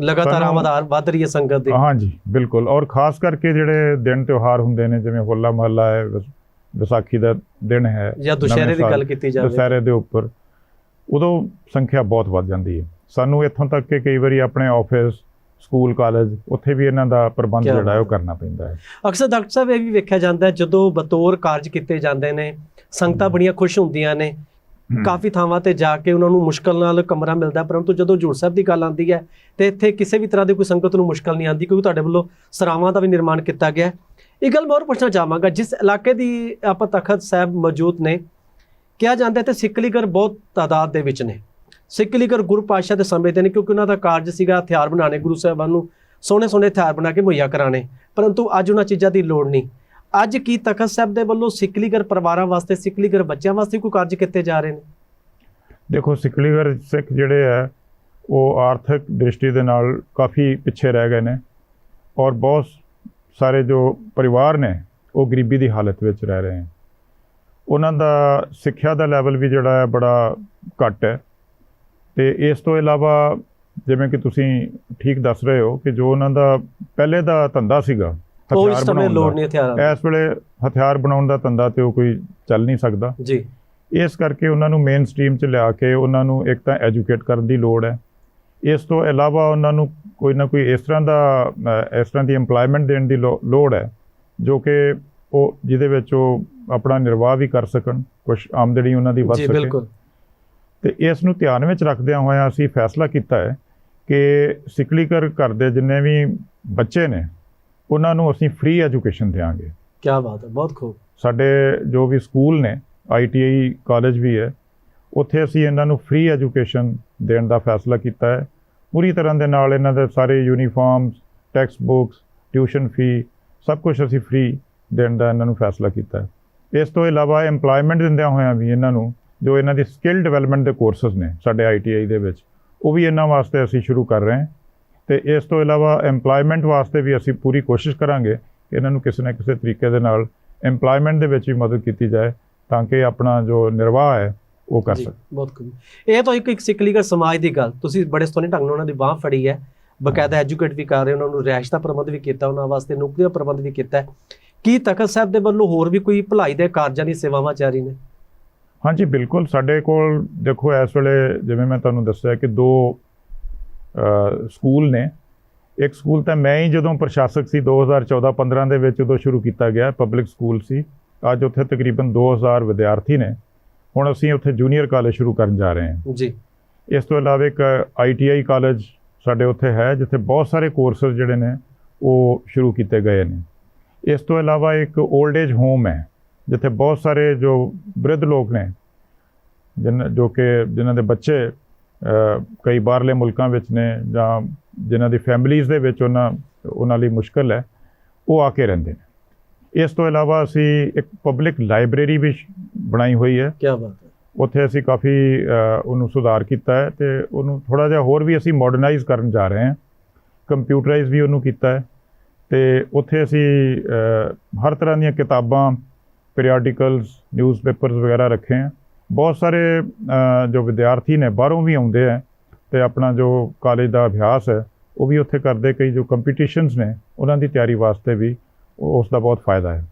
ਲਗਾਤਾਰ ਆਮਦਾਰ ਵੱਧ ਰਹੀ ਹੈ ਸੰਗਤ ਦੀ। ਹਾਂਜੀ ਬਿਲਕੁਲ। ਔਰ ਖਾਸ ਕਰਕੇ ਜਿਹੜੇ ਦਿਨ ਤਿਉਹਾਰ ਹੁੰਦੇ ਨੇ ਜਿਵੇਂ ਹੋਲਾ ਮਹੱਲਾ ਹੈ ਵਿਸ- ਵਿਸਾਖੀ ਦਾ ਦਿਨ ਹੈ ਜਾਂ ਦੁਸ਼ਹਿਰੇ ਦੀ ਗੱਲ ਕੀਤੀ ਜਾਵੇ। ਦੁਸਹਿਰੇ ਦੇ ਉੱਪਰ ਉਦੋਂ ਸੰਖਿਆ ਬਹੁਤ ਵੱਧ ਜਾਂਦੀ ਹੈ। ਸਾਨੂੰ ਇੱਥੋਂ ਤੱਕ ਕਿ ਕਈ ਵਾਰੀ ਆਪਣੇ ਆਫਿਸ ਸਕੂਲ ਕਾਲਜ ਉੱਥੇ ਵੀ ਇਹਨਾਂ ਦਾ ਪ੍ਰਬੰਧ ਜਿਹੜਾ ਹੈ ਉਹ। ਕਰਨਾ ਪੈਂਦਾ ਹੈ। ਅਕਸਰ ਡਾਕਟਰ ਸਾਹਿਬ ਇਹ ਵੀ ਵੇਖਿਆ ਜਾਂਦਾ ਹੈ ਜਦੋਂ ਬਤੌਰ ਕਾਰਜ ਕੀਤੇ ਜਾਂਦੇ ਨੇ ਸੰਗਤਾਂ ਬੜੀਆਂ ਖੁਸ਼ ਹੁੰਦੀਆਂ ਨੇ ਕਾਫੀ ਥਾਵਾਂ ਤੇ ਜਾ ਕੇ ਉਹਨਾਂ ਨੂੰ ਮੁਸ਼ਕਲ ਨਾਲ ਕਮਰਾ ਮਿਲਦਾ ਪਰੰਤੂ ਜਦੋਂ ਜ਼ੋੜ ਸਾਹਿਬ ਦੀ ਗੱਲ ਆਉਂਦੀ ਹੈ, ਤੇ ਇੱਥੇ ਕਿਸੇ ਵੀ ਤਰ੍ਹਾਂ ਦੀ ਕੋਈ ਸੰਗਤ ਨੂੰ ਮੁਸ਼ਕਲ ਨਹੀਂ ਆਉਂਦੀ, ਕਿਉਂਕਿ ਤੁਹਾਡੇ ਵੱਲੋਂ ਸਰਾਵਾਂ ਦਾ ਵੀ ਨਿਰਮਾਣ ਕੀਤਾ ਗਿਆ ਇਹ ਗੱਲ ਮੈਂ ਹੋਰ ਪੁੱਛਣਾ ਚਾਹਾਂਗਾ, ਜਿਸ ਇਲਾਕੇ ਦੀ ਆਪਾਂ ਤਖਤ ਸਾਹਿਬ ਮੌਜੂਦ ਨੇ, ਕਿਹਾ ਜਾਂਦਾ ਹੈ ਤੇ ਸਿੱਖ ਬਹੁਤ ਤਾਦਾਦ ਦੇ ਵਿੱਚ ਨੇ। ਸਿੱਖਲੀਗਰ ਗੁਰੂ ਪਾਤਸ਼ਾਹ ਦੇ ਸਮੇਂ ਦੇ ਨੇ, ਕਿਉਂਕਿ ਉਹਨਾਂ ਦਾ ਕਾਰਜ ਸੀਗਾ ਹਥਿਆਰ ਬਣਾਉਣੇ, ਗੁਰੂ ਸਾਹਿਬਾਨ ਨੂੰ ਸੋਹਣੇ ਸੋਹਣੇ ਹਥਿਆਰ ਬਣਾ ਕੇ ਮੁਹੱਈਆ ਕਰਾਣੇ ਪਰੰਤੂ ਅੱਜ ਉਹਨਾਂ ਚੀਜ਼ਾਂ ਦੀ ਲੋੜ ਨਹੀਂ। ਅੱਜ ਕੀ ਤਖਤ ਸਾਹਿਬ ਦੇ ਵੱਲੋਂ ਸਿੱਖ ਪਰਿਵਾਰਾਂ ਵਾਸਤੇ ਸਿੱਖ ਬੱਚਿਆਂ ਵਾਸਤੇ ਕੋਈ ਕਾਰਜ ਕੀਤੇ ਜਾ ਰਹੇ ਨੇ? ਦੇਖੋ ਸਿੱਖਲੀਗਰ ਸਿੱਖ ਜਿਹੜੇ ਹੈ ਉਹ ਆਰਥਿਕ ਦ੍ਰਿਸ਼ਟੀ ਦੇ ਨਾਲ ਕਾਫੀ ਪਿੱਛੇ ਰਹਿ ਗਏ ਨੇ ਔਰ ਬਹੁਤ ਸਾਰੇ ਜੋ ਪਰਿਵਾਰ ਨੇ, ਉਹ ਗਰੀਬੀ ਦੀ ਹਾਲਤ ਵਿੱਚ ਰਹਿ ਰਹੇ ਹਨ ਉਹਨਾਂ ਦਾ ਸਿੱਖਿਆ ਦਾ ਲੈਵਲ ਵੀ ਜਿਹੜਾ ਹੈ ਬੜਾ ਘੱਟ ਹੈ ਤੇ ਇਸ ਤੋਂ ਇਲਾਵਾ ਜਿਵੇਂ ਕਿ ਤੁਸੀਂ ਠੀਕ ਦੱਸ ਰਹੇ ਹੋ ਕਿ ਜੋ ਉਹਨਾਂ ਦਾ ਪਹਿਲੇ ਦਾ ਧੰਦਾ ਸੀਗਾ ਉਹ ਇਸ ਹਥਿਆਰ ਸਮੇਂ ਬਣਾਉਣ ਲੋੜ ਦਾ, ਨਹੀਂ ਹਥਿਆਰਾਂ ਦੀ। ਇਸ ਵੇਲੇ ਹਥਿਆਰ ਬਣਾਉਣ ਦਾ ਧੰਦਾ ਤੇ ਉਹ ਕੋਈ ਚੱਲ ਨਹੀਂ ਸਕਦਾ। ਜੀ। ਇਸ ਕਰਕੇ ਉਹਨਾਂ ਨੂੰ ਮੇਨ ਸਟ੍ਰੀਮ 'ਚ ਲਿਆ ਕੇ ਉਹਨਾਂ ਨੂੰ ਇੱਕ ਤਾਂ ਐਜੂਕੇਟ ਕਰਨ ਦੀ ਲੋੜ ਹੈ। ਇਸ ਤੋਂ ਇਲਾਵਾ ਉਹਨਾਂ ਨੂੰ ਕੋਈ ਨਾ ਕੋਈ ਇਸ ਤਰ੍ਹਾਂ ਦਾ ਇਸ ਤਰ੍ਹਾਂ ਦੀ EMPLOYMENT ਦੇਣ ਦੀ ਲੋੜ ਹੈ ਜੋ ਕਿ ਉਹ ਜਿਹਦੇ ਵਿੱਚ ਉਹ ਆਪਣਾ ਨਿਰਵਾਹ ਵੀ ਕਰ ਸਕਣ ਕੁਝ ਆਮਦਨੀ ਉਹਨਾਂ ਦੀ ਵੱਧ ਜੀ ਸਕੇ। ਬਿਲਕੁਲ। ਤੇ ਇਸ ਨੂੰ ਧਿਆਨ ਵਿੱਚ ਰੱਖਦਿਆਂ ਹੋਇਆਂ ਅਸੀਂ ਫੈਸਲਾ ਕੀਤਾ ਹੈ ਕਿ ਸਿਕਲੀਕਰ ਘਰ ਦੇ ਜਿੰਨੇ ਵੀ ਬੱਚੇ ਨੇ ਉਹਨਾਂ ਨੂੰ ਅਸੀਂ ਫ੍ਰੀ ਐਜੂਕੇਸ਼ਨ ਦੇਵਾਂਗੇ ਕੀ ਬਾਤ ਹੈ ਬਹੁਤ ਖੂਬ। ਸਾਡੇ ਜੋ ਵੀ ਸਕੂਲ ਨੇ ਆਈਟੀਆਈ ਕਾਲਜ ਵੀ ਹੈ ਉੱਥੇ ਅਸੀਂ ਇਹਨਾਂ ਨੂੰ ਫ੍ਰੀ ਐਜੂਕੇਸ਼ਨ ਦੇਣ ਦਾ ਫੈਸਲਾ ਕੀਤਾ ਹੈ। ਪੂਰੀ ਤਰ੍ਹਾਂ ਦੇ ਨਾਲ ਇਹਨਾਂ ਦੇ ਸਾਰੇ uniforms text books tuition fee ਸਭ ਕੁਝ ਅਸੀਂ ਫ੍ਰੀ ਦੇਣ ਦਾ ਇਹਨਾਂ ਨੂੰ ਫੈਸਲਾ ਕੀਤਾ ਹੈ। ਇਸ ਤੋਂ ਇਲਾਵਾ EMPLOYMENT ਦਿੰਦਿਆਂ ਹੋਇਆਂ ਵੀ ਇਹਨਾਂ ਨੂੰ ਜੋ ਇਹਨਾਂ ਦੀ ਸਕਿੱਲ ਡਿਵੈਲਪਮੈਂਟ ਦੇ ਕੋਰਸਸ ਨੇ ਸਾਡੇ ਆਈਟੀਆਈ ਦੇ ਵਿੱਚ ਉਹ ਵੀ ਇਹਨਾਂ ਵਾਸਤੇ ਅਸੀਂ ਸ਼ੁਰੂ ਕਰ ਰਹੇ ਹਾਂ। ਤੇ ਇਸ ਤੋਂ ਇਲਾਵਾ EMPLOYMENT ਵਾਸਤੇ ਵੀ ਅਸੀਂ ਪੂਰੀ ਕੋਸ਼ਿਸ਼ ਕਰਾਂਗੇ ਕਿ ਇਹਨਾਂ ਨੂੰ ਕਿਸੇ ਨਾ ਕਿਸੇ ਤਰੀਕੇ ਦੇ ਨਾਲ EMPLOYMENT ਦੇ ਵਿੱਚ ਵੀ ਮਦਦ ਕੀਤੀ ਜਾਏ ਤਾਂ ਕਿ ਆਪਣਾ ਜੋ ਨਿਰਵਾਹ ਹੈ ਉਹ ਕਰ ਸਕਣ। ਬਹੁਤ ਖੂਬ ਇਹ ਤਾਂ ਇੱਕ ਇੱਕ ਸਿਕਲੀਗਰ ਸਮਾਜ ਦੀ ਗੱਲ। ਤੁਸੀਂ ਬੜੇ ਸੋਹਣੇ ਢੰਗ ਨਾਲ ਉਹਨਾਂ ਦੀ ਬਾਹ ਫੜੀ ਹੈ। ਬਕਾਇਦਾ ਐਜੂਕੇਟ ਵੀ ਕਰ ਰਹੇ ਉਹਨਾਂ ਨੂੰ ਰਿਹਾਇਸ਼ ਦਾ ਪ੍ਰਬੰਧ ਵੀ ਕੀਤਾ ਉਹਨਾਂ ਵਾਸਤੇ ਨੌਕਰੀ ਦਾ ਪ੍ਰਬੰਧ ਵੀ ਕੀਤਾ ਕੀ ਤਖਤ ਸਾਹਿਬ ਦੇ ਵੱਲੋਂ ਹੋਰ ਵੀ ਕੋਈ ਭਲਾਈ ਦੇ ਕਾਰਜਾਂ ਦੀ ਸੇਵਾਵਾਂ ਜਾਰੀ ਨੇ? ਹਾਂਜੀ ਬਿਲਕੁਲ। ਸਾਡੇ ਕੋਲ ਦੇਖੋ ਇਸ ਵੇਲੇ ਜਿਵੇਂ ਮੈਂ ਤੁਹਾਨੂੰ ਦੱਸਿਆ ਕਿ ਦੋ ਸਕੂਲ ਨੇ। ਇੱਕ ਸਕੂਲ ਤਾਂ ਮੈਂ ਹੀ ਜਦੋਂ ਪ੍ਰਸ਼ਾਸਕ ਸੀ 2014-15 ਦੇ ਵਿੱਚ ਉਦੋਂ ਸ਼ੁਰੂ ਕੀਤਾ ਗਿਆ ਪਬਲਿਕ ਸਕੂਲ ਸੀ। ਅੱਜ ਉੱਥੇ ਤਕਰੀਬਨ 2000 ਵਿਦਿਆਰਥੀ ਨੇ। ਹੁਣ ਅਸੀਂ ਉੱਥੇ ਜੂਨੀਅਰ ਕਾਲਜ ਸ਼ੁਰੂ ਕਰਨ ਜਾ ਰਹੇ ਹਾਂ। ਜੀ। ਇਸ ਤੋਂ ਇਲਾਵਾ ਇੱਕ ਆਈਟੀਆਈ ਕਾਲਜ ਸਾਡੇ ਉੱਥੇ ਹੈ ਜਿੱਥੇ ਬਹੁਤ ਸਾਰੇ ਕੋਰਸਸ ਜਿਹੜੇ ਨੇ ਉਹ ਸ਼ੁਰੂ ਕੀਤੇ ਗਏ ਨੇ। ਇਸ ਤੋਂ ਇਲਾਵਾ ਇੱਕ 올ਡ ਏਜ ਹੋਮ ਹੈ ਜਿੱਥੇ ਬਹੁਤ ਸਾਰੇ ਜੋ ਬ੍ਰਿਧ ਲੋਕ ਨੇ ਜਿਨ ਜੋ ਕਿ ਜਿਨ੍ਹਾਂ ਦੇ ਬੱਚੇ ਕਈ ਬਾਹਰਲੇ ਮੁਲਕਾਂ ਵਿੱਚ ਨੇ ਜਾਂ ਜਿਨ੍ਹਾਂ ਦੀ ਫੈਮਿਲੀਜ਼ ਦੇ ਵਿੱਚ ਉਹਨਾਂ ਉਹਨਾਂ ਲਈ ਮੁਸ਼ਕਲ ਹੈ ਉਹ ਆ ਕੇ ਰਹਿੰਦੇ ਨੇ। ਇਸ ਤੋਂ ਇਲਾਵਾ ਅਸੀਂ ਇੱਕ ਪਬਲਿਕ ਲਾਇਬ੍ਰੇਰੀ ਵੀ ਬਣਾਈ ਹੋਈ ਹੈ। ਕੀ ਬਾਤ ਹੈ। ਉੱਥੇ ਅਸੀਂ ਕਾਫੀ ਉਹਨੂੰ ਸੁਧਾਰ ਕੀਤਾ ਹੈ ਤੇ ਉਹਨੂੰ ਥੋੜਾ ਜਿਹਾ ਹੋਰ ਵੀ ਅਸੀਂ ਮਾਡਰਨਾਈਜ਼ ਕਰਨ ਜਾ ਰਹੇ ਹਾਂ। ਕੰਪਿਊਟਰਾਈਜ਼ ਵੀ ਉਹਨੂੰ ਕੀਤਾ ਹੈ ਤੇ ਉੱਥੇ ਅਸੀਂ ਹਰ ਤਰ੍ਹਾਂ ਦੀਆਂ ਕਿਤਾਬਾਂ ਪੀਰੀਆਡੀਕਲਸ ਨਿਊਜ਼ਪੇਪਰਸ ਵਗੈਰਾ ਰੱਖੇ ਹੈ। ਬਹੁਤ ਸਾਰੇ ਜੋ ਵਿਦਿਆਰਥੀ ਨੇ ਬਾਹਰੋਂ ਵੀ ਆਉਂਦੇ ਹੈ ਤੇ ਆਪਣਾ ਜੋ ਕਾਲਜ ਦਾ ਅਭਿਆਸ ਹੈ, ਉਹ ਵੀ ਉੱਥੇ ਕਰਦੇ, ਕਈ ਜੋ ਕੰਪੀਟੀਸ਼ਨਸ ਨੇ, ਉਹਨਾਂ ਦੀ ਤਿਆਰੀ ਵਾਸਤੇ ਵੀ ਉਸ ਦਾ ਬਹੁਤ ਫਾਇਦਾ ਹੈ।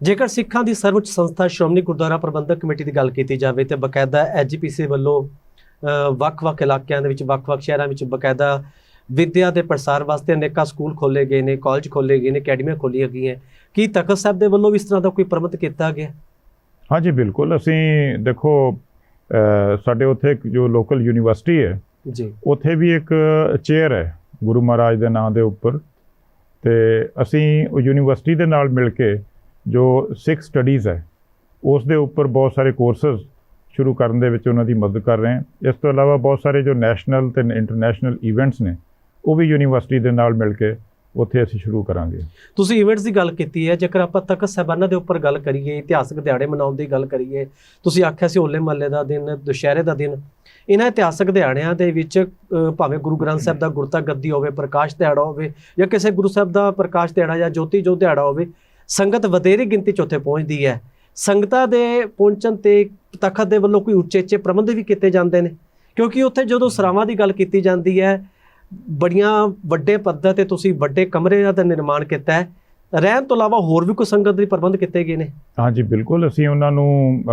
ਜੇਕਰ ਸਿੱਖਾਂ ਦੀ ਸਰਵਉੱਚ ਸੰਸਥਾ ਸ਼੍ਰੋਮਣੀ ਗੁਰਦੁਆਰਾ ਪ੍ਰਬੰਧਕ ਕਮੇਟੀ ਦੀ ਗੱਲ ਕੀਤੀ ਜਾਵੇ ਤੇ ਬਕਾਇਦਾ ਐਜੀਪੀਸੀ ਵੱਲੋਂ ਵੱਖ-ਵੱਖ ਇਲਾਕਿਆਂ ਦੇ ਵਿੱਚ, ਵੱਖ-ਵੱਖ ਸ਼ਹਿਰਾਂ ਵਿੱਚ ਬਕਾਇਦਾ ਵਿੱਦਿਆ ਦੇ ਪ੍ਰਸਾਰ ਵਾਸਤੇ ਅਨੇਕਾਂ ਸਕੂਲ ਖੋਲੇ ਗਏ ਨੇ ਕਾਲਜ ਖੋਲੇ ਗਏ ਨੇ, ਅਕੈਡਮੀਆਂ ਖੋਲੀਆਂ ਗਈਆਂ। ਕੀ ਤਖਤ ਸਾਹਿਬ ਦੇ ਵੱਲੋਂ ਵੀ ਇਸ ਤਰ੍ਹਾਂ ਦਾ ਕੋਈ ਪ੍ਰਬੰਧ ਕੀਤਾ ਗਿਆ? ਹਾਂਜੀ ਬਿਲਕੁਲ। ਅਸੀਂ ਦੇਖੋ ਸਾਡੇ ਉੱਥੇ ਇੱਕ ਜੋ ਲੋਕਲ ਯੂਨੀਵਰਸਿਟੀ ਹੈ ਜੀ। ਉੱਥੇ ਵੀ ਇੱਕ ਚੇਅਰ ਹੈ ਗੁਰੂ ਮਹਾਰਾਜ ਦੇ ਨਾਂ ਦੇ ਉੱਪਰ। ਤੇ ਅਸੀਂ ਉਹ ਯੂਨੀਵਰਸਿਟੀ ਦੇ ਨਾਲ ਮਿਲ ਕੇ ਜੋ ਸਿੱਖ ਸਟੱਡੀਜ਼ ਹੈ ਉਸ ਦੇ ਉੱਪਰ ਬਹੁਤ ਸਾਰੇ ਕੋਰਸਸ ਸ਼ੁਰੂ ਕਰਨ ਦੇ ਵਿੱਚ ਉਹਨਾਂ ਦੀ ਮਦਦ ਕਰ ਰਹੇ ਹਾਂ। ਇਸ ਤੋਂ ਇਲਾਵਾ ਬਹੁਤ ਸਾਰੇ ਜੋ ਨੈਸ਼ਨਲ ਤੇ ਇੰਟਰਨੈਸ਼ਨਲ ਇਵੈਂਟਸ ਨੇ ਉਹ ਵੀ ਯੂਨੀਵਰਸਿਟੀ ਦੇ ਨਾਲ ਮਿਲ ਕੇ ਉੱਥੇ ਅਸੀਂ ਸ਼ੁਰੂ ਕਰਾਂਗੇ। ਤੁਸੀਂ ਇਵੈਂਟਸ ਦੀ ਗੱਲ ਕੀਤੀ ਹੈ, ਜੇਕਰ ਆਪਾਂ ਤਖਤ ਸਾਹਿਬਾਨਾਂ ਦੇ ਉੱਪਰ ਗੱਲ ਕਰੀਏ, ਇਤਿਹਾਸਕ ਦਿਹਾੜੇ ਮਨਾਉਣ ਦੀ ਗੱਲ ਕਰੀਏ, ਤੁਸੀਂ ਆਖਿਆ ਸੀ ਹੋਲੇ ਮਹੱਲੇ ਦਾ ਦਿਨ, ਦੁਸ਼ਹਿਰੇ ਦਾ ਦਿਨ। ਇਹਨਾਂ ਇਤਿਹਾਸਕ ਦਿਹਾੜਿਆਂ ਦੇ ਵਿੱਚ ਭਾਵੇਂ ਗੁਰੂ ਗ੍ਰੰਥ ਸਾਹਿਬ ਦਾ ਗੁਰਤਾ ਗੱਦੀ ਹੋਵੇ, ਪ੍ਰਕਾਸ਼ ਦਿਹਾੜਾ ਹੋਵੇ, ਜਾਂ ਕਿਸੇ ਗੁਰੂ ਸਾਹਿਬ ਦਾ ਪ੍ਰਕਾਸ਼ ਦਿਹਾੜਾ ਜਾਂ ਜੋਤੀ ਜੋਤ ਦਿਹਾੜਾ ਹੋਵੇ, ਸੰਗਤ ਵਧੇਰੇ ਗਿਣਤੀ 'ਚ ਉੱਥੇ ਪਹੁੰਚਦੀ ਹੈ। ਸੰਗਤਾਂ ਦੇ ਪਹੁੰਚਣ ਤੇ ਤਖਤ ਦੇ ਵੱਲੋਂ ਕੋਈ ਉੱਚੇ ਉੱਚੇ ਪ੍ਰਬੰਧ ਵੀ ਕੀਤੇ ਜਾਂਦੇ ਨੇ, ਕਿਉਂਕਿ ਉੱਥੇ ਜਦੋਂ ਸਰਾਵਾਂ ਦੀ ਗੱਲ ਕੀਤੀ ਜਾਂਦੀ ਹੈ ਬੜੀਆਂ ਵੱਡੇ ਪੱਧਰ ਤੇ ਤੁਸੀਂ ਵੱਡੇ ਕਮਰਿਆਂ ਦਾ ਨਿਰਮਾਣ ਕੀਤਾ ਹੈ। ਰਹਿਣ ਤੋਂ ਇਲਾਵਾ ਹੋਰ ਵੀ ਕੋਈ ਸੰਗਤ ਦੇ ਪ੍ਰਬੰਧ ਕੀਤੇ ਗਏ ਨੇ? ਹਾਂਜੀ, ਬਿਲਕੁਲ। ਅਸੀਂ ਉਹਨਾਂ ਨੂੰ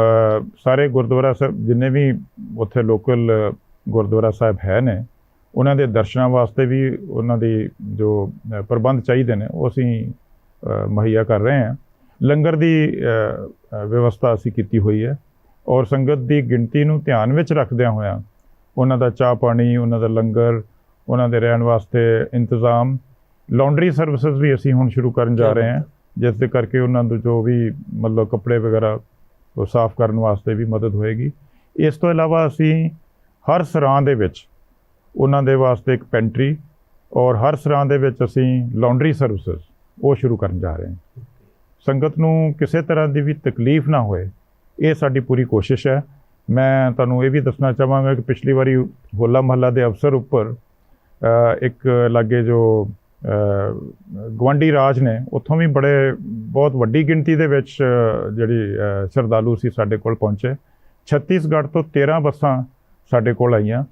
ਸਾਰੇ ਗੁਰਦੁਆਰਾ ਸਾਹਿਬ, ਜਿੰਨੇ ਵੀ ਉੱਥੇ ਲੋਕਲ ਗੁਰਦੁਆਰਾ ਸਾਹਿਬ ਹੈ ਨੇ, ਉਹਨਾਂ ਦੇ ਦਰਸ਼ਨਾਂ ਵਾਸਤੇ ਵੀ ਉਹਨਾਂ ਦੀ ਜੋ ਪ੍ਰਬੰਧ ਚਾਹੀਦੇ ਨੇ, ਉਹ ਅਸੀਂ ਮੁਹੱਈਆ ਕਰ ਰਹੇ ਹਾਂ। ਲੰਗਰ ਦੀ ਵਿਵਸਥਾ ਅਸੀਂ ਕੀਤੀ ਹੋਈ ਹੈ ਔਰ ਸੰਗਤ ਦੀ ਗਿਣਤੀ ਨੂੰ ਧਿਆਨ ਵਿੱਚ ਰੱਖਦਿਆਂ ਹੋਇਆਂ ਉਹਨਾਂ ਦਾ ਚਾਹ ਪਾਣੀ, ਉਹਨਾਂ ਦਾ ਲੰਗਰ ਉਹਨਾਂ ਦੇ ਰਹਿਣ ਵਾਸਤੇ ਇੰਤਜ਼ਾਮ। ਲਾਂਡਰੀ ਸਰਵਿਸਿਜ਼ ਵੀ ਅਸੀਂ ਹੁਣ ਸ਼ੁਰੂ ਕਰਨ ਜਾ ਰਹੇ ਹਾਂ ਜਿਸ ਦੇ ਕਰਕੇ ਉਹਨਾਂ ਨੂੰ ਜੋ ਵੀ ਮਤਲਬ ਕੱਪੜੇ ਵਗੈਰਾ ਉਹ ਸਾਫ਼ ਕਰਨ ਵਾਸਤੇ ਵੀ ਮਦਦ ਹੋਏਗੀ। ਇਸ ਤੋਂ ਇਲਾਵਾ ਅਸੀਂ ਹਰ ਸਰਾਂ ਦੇ ਵਿੱਚ ਉਹਨਾਂ ਦੇ ਵਾਸਤੇ ਇੱਕ ਪੈਂਟਰੀ ਔਰ ਹਰ ਸਰਾਂ ਦੇ ਵਿੱਚ ਅਸੀਂ ਲਾਂਡਰੀ ਸਰਵਿਸਿਜ਼ ਉਹ ਸ਼ੁਰੂ ਕਰਨ ਜਾ ਰਹੇ ਹਾਂ। ਸੰਗਤ ਨੂੰ ਕਿਸੇ ਤਰ੍ਹਾਂ ਦੀ ਵੀ ਤਕਲੀਫ ਨਾ ਹੋਏ ਇਹ ਸਾਡੀ ਪੂਰੀ ਕੋਸ਼ਿਸ਼ ਹੈ। ਮੈਂ ਤੁਹਾਨੂੰ ਇਹ ਵੀ ਦੱਸਣਾ ਚਾਹਾਂਗਾ ਕਿ ਪਿਛਲੀ ਵਾਰੀ ਹੋਲਾ ਮਹੱਲਾ ਦੇ ਅਵਸਰ ਉੱਪਰ ਇੱਕ ਲਾਗੇ ਜੋ ਗਵਾਂਡੀ ਰਾਜ ਨੇ ਉੱਥੋਂ ਵੀ ਬੜੇ ਬਹੁਤ ਵੱਡੀ ਗਿਣਤੀ ਦੇ ਵਿੱਚ ਜਿਹੜੀ ਸ਼ਰਧਾਲੂ ਸੀ ਸਾਡੇ ਕੋਲ ਪਹੁੰਚੇ। ਛੱਤੀਸਗੜ੍ਹ ਤੋਂ 13 ਬੱਸਾਂ ਸਾਡੇ ਕੋਲ ਆਈਆਂ